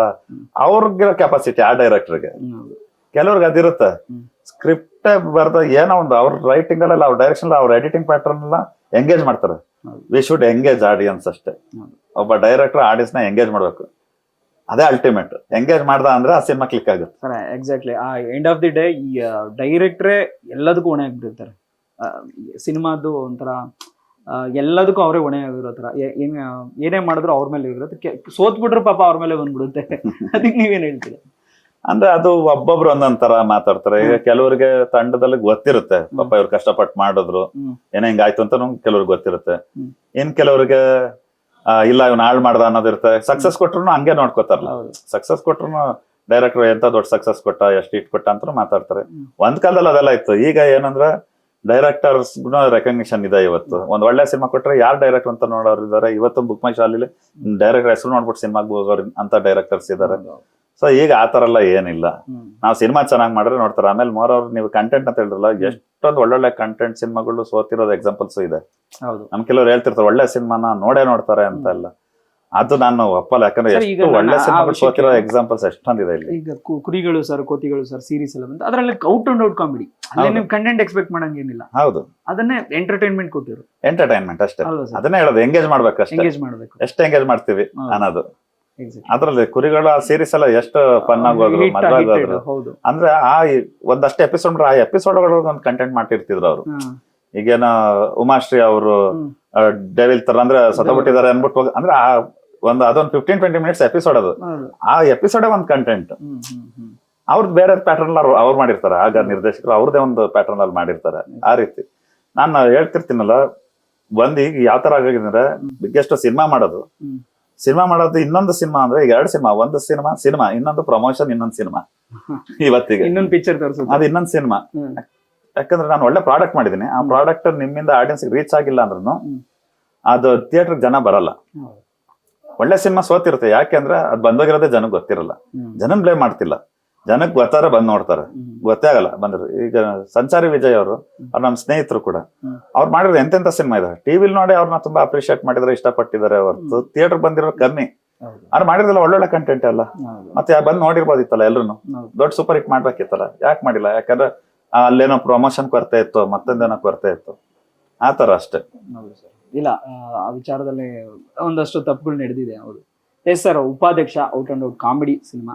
Speaker 1: ಅವ್ರಿಗೆ ಕೆಪಾಸಿಟಿ ಆ ಡೈರೆಕ್ಟರ್ಗೆ ಕೆಲವ್ರಿಗೆ ಅದಿರುತ್ತೆ. ಸ್ಕ್ರಿಪ್ಟ್ ಬರ್ದ ಏನೋ ಒಂದು ಅವ್ರ ರೈಟಿಂಗ್ ಅಲ್ಲ ಅವ್ರ ಡೈರೆಕ್ಷನ್ ಅವ್ರ ಎಡಿಟಿಂಗ್ ಪ್ಯಾಟರ್ನ್ ಎಲ್ಲ ಎಂಗೇಜ್ ಮಾಡ್ತಾರೆ. ವಿ ಶುಡ್ ಎಂಗೇಜ್ ಆಡಿಯನ್ಸ್ ಅಷ್ಟೇ. ಒಬ್ಬ ಡೈರೆಕ್ಟರ್ ಆಡಿಯನ್ಸ್ನ ಎಂಗೇಜ್ ಮಾಡ್ಬೇಕು. ಅದೇ ಅಲ್ಟಿಮೇಟ್ ಎಂಗೇಜ್ ಮಾಡ್ದ ಅಂದ್ರೆ ಆ ಸಿನಿಮಾ ಕ್ಲಿಕ್ ಆಗುತ್ತೆ.
Speaker 2: ಸರ್ ಎಕ್ಸಾಕ್ಟ್ಲಿ ಆ ಎಂಡ್ ಆಫ್ ದಿ ಡೇ ಈ ಡೈರೆಕ್ಟ್ರೇ ಎಲ್ಲದಕ್ಕೂ ಹೊಣೆ ಆಗ್ಬಿಟ್ಟಿರ್ತಾರೆ. ಸಿನಿಮಾದು ಒಂಥರ ಎಲ್ಲದಕ್ಕೂ ಅವರೇ ಹೊಣೆ ಆಗಿರೋ ಥರ. ಏನೇ ಮಾಡಿದ್ರು ಅವ್ರ ಮೇಲೆ ಇರುತ್ತೆ. ಕೆ- ಸೋತ್ ಬಿಟ್ರು ಪಾಪ ಅವ್ರ ಮೇಲೆ ಬಂದ್ಬಿಡುತ್ತೆ. ಅದಕ್ಕೆ ನೀವೇನ್ ಹೇಳ್ತೀರಾ?
Speaker 1: ಅಂದ್ರೆ ಅದು ಒಬ್ಬೊಬ್ರು ಒಂದೊಂದ್ ತರ ಮಾತಾಡ್ತಾರೆ. ಈಗ ಕೆಲವರಿಗೆ ತಂಡದಲ್ಲಿ ಗೊತ್ತಿರುತ್ತೆ. ಪಾಪ ಇವ್ರು ಕಷ್ಟಪಟ್ಟು ಮಾಡಿದ್ರು. ಏನೋ ಹಿಂಗಾಯ್ತು ಅಂತ ಕೆಲವ್ರಿಗೆ ಗೊತ್ತಿರುತ್ತೆ. ಇನ್ ಕೆಲವ್ರಿಗೆ ಇಲ್ಲ ಇವ್ನ ಹಾಳು ಮಾಡ್ದ ಅನ್ನೋದಿರುತ್ತೆ ಸಕ್ಸಸ್ ಕೊಟ್ರು ಹಂಗೆ ನೋಡ್ಕೋತಾರಲ್ಲ. ಸಕ್ಸಸ್ ಕೊಟ್ರು ಡೈರೆಕ್ಟರ್ ಎಂತ ದೊಡ್ಡ ಸಕ್ಸಸ್ ಕೊಟ್ಟ ಎಷ್ಟು ಇಟ್ ಕೊಟ್ಟ ಅಂತ ಮಾತಾಡ್ತಾರೆ. ಒಂದ್ ಕಾಲದಲ್ಲಿ ಅದೆಲ್ಲ ಇತ್ತು. ಈಗ ಏನಂದ್ರ ಡೈರೆಕ್ಟರ್ಸ್ ರೆಕಗ್ನಿಷನ್ ಇದೆ ಇವತ್ತು. ಒಂದ್ ಒಳ್ಳೆ ಸಿನಿಮಾ ಕೊಟ್ರೆ ಯಾರು ಡೈರೆಕ್ಟರ್ ಅಂತ ನೋಡೋರು ಇದಾರೆ ಇವತ್ತು ಬುಕ್ ಮೈ ಶಾಲೆಲಿ ಡೈರೆಕ್ಟರ್ ಹೆಸರು ನೋಡ್ಬಿಟ್ಟು ಸಿನಿಮಾಗ್ ಹೋಗೋರು ಅಂತ ಡೈರೆಕ್ಟರ್ಸ್ ಇದಾರೆ ಸೊ ಈಗ ಆ ತರ ಎಲ್ಲ ಏನಿಲ್ಲ. ನಾವು ಸಿನಿಮಾ ಚೆನ್ನಾಗಿ ಮಾಡಿದ್ರೆ ನೋಡ್ತಾರೆ. ಆಮೇಲೆ ಮೋರ್ ಅವ್ರು ನೀವು ಕಂಟೆಂಟ್ ಅಂತ ಹೇಳಿದ್ರಲ್ಲ ಎಷ್ಟೊಂದು ಒಳ್ಳೊಳ್ಳೆ ಕಂಟೆಂಟ್ ಸಿನಿಮಾಗಳು ಸೋತಿರೋದು ಎಕ್ಸಾಂಪಲ್ಸ್ ಇದೆ.
Speaker 2: ಹೌದು.
Speaker 1: ನಮ್ ಕೆಲವ್ರು ಹೇಳ್ತಿರ್ತಾರೆ ಒಳ್ಳೆ ಸಿನಿಮಾನ ನೋಡೇ ನೋಡ್ತಾರೆ ಅಂತ ಎಲ್ಲ. ಅದು ನಾನು ಒಪ್ಪಲ್ಲ. ಯಾಕಂದ್ರೆ ಎಷ್ಟು ಒಳ್ಳೆ ಸಿನಿಮಾಗಳು ಸೋತಿರೋ ಎಕ್ಸಾಂಪಲ್ಸ್ ಎಷ್ಟೊಂದಿದೆ ಇಲ್ಲಿ.
Speaker 2: ಈಗ ಕುರಿಗಳು ಸರ್ ಕೋತಿಗಳು ಸರ್ ಸೀರೀಸ್ ಎಲ್ಲ ಬಂತು. ಅದರಲ್ಲಿ ಔಟ್ ಅಂಡ್ ಔಟ್ ಕಾಮಿಡಿ ಅಲ್ಲೇ ನೀವು ಕಂಟೆಂಟ್ ಎಕ್ಸ್ಪೆಕ್ಟ್ ಮಾಡಂಗೇನಿಲ್ಲ
Speaker 1: ಹೌದು.
Speaker 2: ಅದನ್ನೇ ಎಂಟರ್ಟೈನ್ಮೆಂಟ್ ಕೊಟ್ಟಿರು
Speaker 1: ಎಂಟರ್ಟೈನ್ಮೆಂಟ್ ಅಷ್ಟೇ. ಅದನ್ನೇ ಹೇಳೋದು ಎಂಗೇಜ್ ಮಾಡ್ಬೇಕು ಅಷ್ಟೇ
Speaker 2: ಎಂಗೇಜ್ ಮಾಡ್ಬೇಕು.
Speaker 1: ಎಷ್ಟು ಎಂಗೇಜ್ ಮಾಡ್ತೀವಿ. ಅನ್ನೋದು. ಅದ್ರಲ್ಲಿ ಕುರಿಗಳು ಆ ಸೀರೀಸ್ ಎಲ್ಲ ಎಷ್ಟು ಫನ್ ಆಗೋದ್ರು
Speaker 2: Hit-
Speaker 1: ಮದ್ವೆ
Speaker 2: hit
Speaker 1: ಆಗೋದ್ರು.
Speaker 2: ಹೌದು.
Speaker 1: ಅಂದ್ರೆ ಆ ಒಂದಷ್ಟು ಎಪಿಸೋಡ್ ಆ ಎಪಿಸೋಡ್ ಒಂದು ಕಂಟೆಂಟ್ ಮಾಡ್ತಿರ್ತಿದ್ರು ಅವರು. ಈಗೇನ ಉಮಾಶ್ರೀ ಅವರು ಡೇವಿಲ್ ತರ ಅಂದ್ರೆ ಸತ್ತಬಿಟ್ಟಿದ್ದಾರೆ ಅನ್ಬಿಟ್ಟು ಹೋಗ್- ಅಂದ್ರೆ ಆ ಒಂದ್ ಅದೊಂದು ಫಿಫ್ಟೀನ್ ಟ್ವೆಂಟಿ ಮಿನಿಟ್ಸ್ ಎಪಿಸೋಡ್ ಅದು. ಆ ಎಪಿಸೋಡೇ ಒಂದು ಕಂಟೆಂಟ್. ಅವ್ರದ್ದು ಬೇರೆ ಪ್ಯಾಟರ್ನ್ ಅವ್ರು ಮಾಡಿರ್ತಾರೆ. ಆಗ ನಿರ್ದೇಶಕರು ಅವ್ರದೇ ಒಂದು ಪ್ಯಾಟರ್ನ್ ಅಲ್ಲಿ ಮಾಡಿರ್ತಾರೆ. ಆ ರೀತಿ. ನಾನು ಹೇಳ್ತಿರ್ತೀನಲ್ಲ ಒಂದ್ ಈಗ ಯಾವ ತರ ಆಗಿದೆ ಅಂದ್ರೆ ಬಿಗ್ಗೆಸ್ಟ್ ಸಿನಿಮಾ ಮಾಡೋದು. ಸಿನಿಮಾ ಮಾಡೋದು ಇನ್ನೊಂದು ಸಿನಿಮಾ ಅಂದ್ರೆ ಈಗ ಎರಡು ಸಿನಿಮಾ ಒಂದು ಸಿನಿಮಾ ಸಿನಿಮಾ ಇನ್ನೊಂದು ಪ್ರಮೋಷನ್ ಇನ್ನೊಂದು ಸಿನಿಮಾ. ಇವತ್ತಿಗೆ.
Speaker 2: ಇನ್ನೊಂದು ಪಿಕ್ಚರ್ ತೋರಿಸುತ್ತೆ
Speaker 1: ಅದು ಇನ್ನೊಂದು ಸಿನಿಮಾ. ಯಾಕಂದ್ರೆ ನಾನು ಒಳ್ಳೆ ಪ್ರಾಡಕ್ಟ್ ಮಾಡಿದೀನಿ ಆ ಪ್ರಾಡಕ್ಟ್ ನಿಮ್ಮಿಂದ ಆಡಿಯನ್ಸ್ ರೀಚ್ ಆಗಿಲ್ಲ ಅಂದ್ರೂ ಅದು ಥಿಯೇಟರ್ ಜನ ಬರಲ್ಲ. ಒಳ್ಳೆ ಸಿನಿಮಾ ಸೋತಿರುತ್ತೆ. ಯಾಕೆಂದ್ರೆ ಅದು ಬಂದೋಗಿರೋದೇ ಜನಕ್ಕೆ ಗೊತ್ತಿರಲ್ಲ. ಜನನ್ ಬ್ಲೇಮ್ ಮಾಡ್ತಿಲ್ಲ. ಜನಕ್ಕೆ ಗೊತ್ತಾರ ಬಂದ್ ನೋಡ್ತಾರೆ. ಗೊತ್ತೇ ಆಗಲ್ಲ. ಬಂದ್ರು ಈಗ ಸಂಚಾರಿ ವಿಜಯ್ ಅವರು ಅವ್ರ ನಮ್ಮ ಸ್ನೇಹಿತರು ಕೂಡ. ಅವ್ರು ಮಾಡಿದ್ರೆ ಎಂತೆಂತ ಸಿನಿಮಾ ಇದೆ? ಟಿವಿಲ್ ನೋಡಿ ಅವ್ರನ್ನ ತುಂಬಾ ಅಪ್ರಿಶಿಯೇಟ್ ಮಾಡಿದ್ರೆ ಇಷ್ಟಪಟ್ಟಿದ್ದಾರೆ ಹೊರತು ಥಿಯೇಟರ್ ಬಂದಿರೋ ಕಮ್ಮಿ. ಅವ್ರು ಮಾಡಿದ್ರಲ್ಲ ಒಳ್ಳೊಳ್ಳೆ ಕಂಟೆಂಟ್
Speaker 2: ಅಲ್ಲ.
Speaker 1: ಮತ್ತೆ ಬಂದು ಬಂದ್ ನೋಡಿರ್ಬೋದಿತ್ತಲ್ಲ ಎಲ್ರು ದೊಡ್ಡ ಸೂಪರ್ ಹಿಟ್ ಮಾಡ್ಬೇಕಿತ್ತಲ್ಲ. ಯಾಕೆ ಮಾಡಿಲ್ಲ? ಯಾಕಂದ್ರೆ ಅಲ್ಲೇನೋ ಪ್ರಮೋಷನ್ ಕೊರತೆ ಇತ್ತು ಮತ್ತೊಂದೇನೋ ಕೊರತೆ ಇತ್ತು. ಆ ತರ ಅಷ್ಟೇ.
Speaker 2: ಇಲ್ಲ ಆ, ಆ ವಿಚಾರದಲ್ಲಿ ಒಂದಷ್ಟು ತಪ್ಪುಗಳು ನಡೆದಿದೆ ಹೌದು. Yes sir Upadhyaksha out and out comedy cinema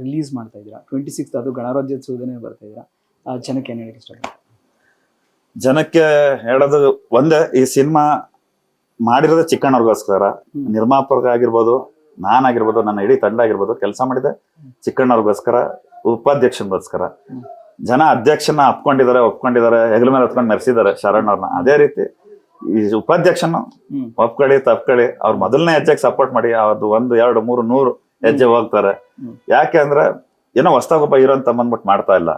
Speaker 2: release ಮಾಡ್ತಾ ಇದ್ದೀರಾ. ಟ್ವೆಂಟಿ ಸಿಕ್ಸ್ ಅದು ಗಣರಾಜ್ಯೋತ್ಸವದನೇ ಬರ್ತಾ ಇದ್ದೀರಾ. ಜನಕ್ಕೆ ಏನ್ ಹೇಳಿ ಇಷ್ಟ
Speaker 1: ಜನಕ್ಕೆ ಹೇಳೋದು ಒಂದೇ ಈ ಸಿನಿಮಾ ಮಾಡಿರೋದು ಚಿಕ್ಕಣ್ಣವ್ರಿಗೋಸ್ಕರ.
Speaker 2: ನಿರ್ಮಾಪಕ
Speaker 1: ಆಗಿರ್ಬೋದು ನಾನಾಗಿರ್ಬೋದು ನನ್ನ ಇಡೀ ತಂಡ ಆಗಿರ್ಬೋದು ಕೆಲಸ ಮಾಡಿದೆ ಚಿಕ್ಕಣ್ಣವ್ರಿಗೋಸ್ಕರ ಉಪಾಧ್ಯಕ್ಷನಿಗೋಸ್ಕರ. ಜನ ಅಧ್ಯಕ್ಷನ ಅಪ್ಕೊಂಡಿದ್ದಾರೆ ಒಪ್ಕೊಂಡಿದ್ದಾರೆ ಹೆಗಲ ಮೇಲೆ ಹತ್ಕೊಂಡು ಮೆರೆಸಿದ್ದಾರೆ ಶರಣ್ ಅವ್ರನ್ನ ಅದೇ ರೀತಿ ಈ ಉಪಾಧ್ಯಕ್ಷನು. ಒಪ್ಕೊಳ್ಳಿ ತಪ್ಕೊಳ್ಳಿ ಅವ್ರ ಮೊದಲನೇ ಹೆಜ್ಜೆಗೆ ಸಪೋರ್ಟ್ ಮಾಡಿ ಅವ್ರದ್ದು ಒಂದು ಎರಡು ಮೂರು ನೂರು ಹೆಜ್ಜೆ ಹೋಗ್ತಾರೆ. ಯಾಕೆ ಅಂದ್ರೆ ಏನೋ ಹೊಸ್ದಾಗೊಬ್ಬ ಹೀರೋ ಅಂತ ಬಂದ್ಬಿಟ್ಟು ಮಾಡ್ತಾ ಇಲ್ಲ.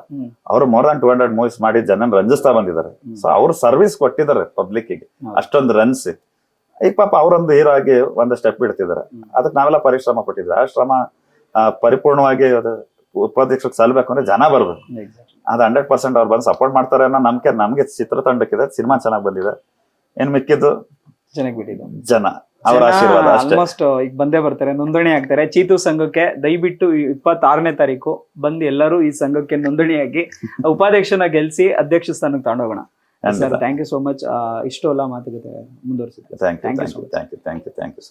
Speaker 1: ಅವರು more than two hundred movies ಮಾಡಿ ಜನನ್ ರಂಜಿಸ್ತಾ ಬಂದಿದ್ದಾರೆ. ಸೊ ಅವ್ರು ಸರ್ವಿಸ್ ಕೊಟ್ಟಿದ್ದಾರೆ
Speaker 2: ಪಬ್ಲಿಕ್ಗೆ.
Speaker 1: ಅಷ್ಟೊಂದು ರನ್ಸ್ ಈಗ ಪಾಪ ಅವರೊಂದು ಹೀರೋ ಆಗಿ ಒಂದು ಸ್ಟೆಪ್ ಇಡ್ತಿದ್ದಾರೆ. ಅದಕ್ಕೆ ನಾವೆಲ್ಲ ಪರಿಶ್ರಮ ಕೊಟ್ಟಿದ್ವಿ ಆ ಶ್ರಮ ಪರಿಪೂರ್ಣವಾಗಿ ಅದು ಉಪಾಧ್ಯಕ್ಷಕ್ಕೆ ಸಲ್ಬೇಕು ಅಂದ್ರೆ ಜನ ಬರ್ಬೇಕು. ಅದು ಹಂಡ್ರೆಡ್ ಪರ್ಸೆಂಟ್ ಅವ್ರು ಬಂದು ಸಪೋರ್ಟ್ ಮಾಡ್ತಾರೆ ಅನ್ನೋ ನಂಬಿಕೆ ನಮ್ಗೆ ಚಿತ್ರತಂಡಕ್ಕಿದೆ ಸಿನಿಮಾ ಚೆನ್ನಾಗಿ ಬಂದಿದೆ ಏನ್ ಮಿಕ್ಕಿದ್ದು?
Speaker 2: ಚೆನ್ನಾಗಿ
Speaker 1: ಜನ. ಅವರ ಆಶೀರ್ವಾದ ಅಷ್ಟೇ.
Speaker 2: ಆಲ್ಮೋಸ್ಟ್ ಈಗ ಬಂದೇ ಬರ್ತಾರೆ ನೋಂದಣಿ ಆಗ್ತಾರೆ. ಚೀತು ಸಂಘಕ್ಕೆ ದಯವಿಟ್ಟು ಇಪ್ಪತ್ತಾರನೇ ತಾರೀಕು ಬಂದು ಎಲ್ಲರೂ ಈ ಸಂಘಕ್ಕೆ ನೋಂದಣಿಯಾಗಿ ಉಪಾಧ್ಯಕ್ಷನ ಗೆಲ್ಸಿ ಅಧ್ಯಕ್ಷ ಸ್ಥಾನಕ್ಕೆ ತಗೊಂಡೋಗೋಣ. Sir thank you so much ಇಷ್ಟು ಎಲ್ಲ ಮಾತುಕತೆ ಮುಂದುವರಿಸಿದ್ದೆ
Speaker 1: thank you thank you thank you thank you you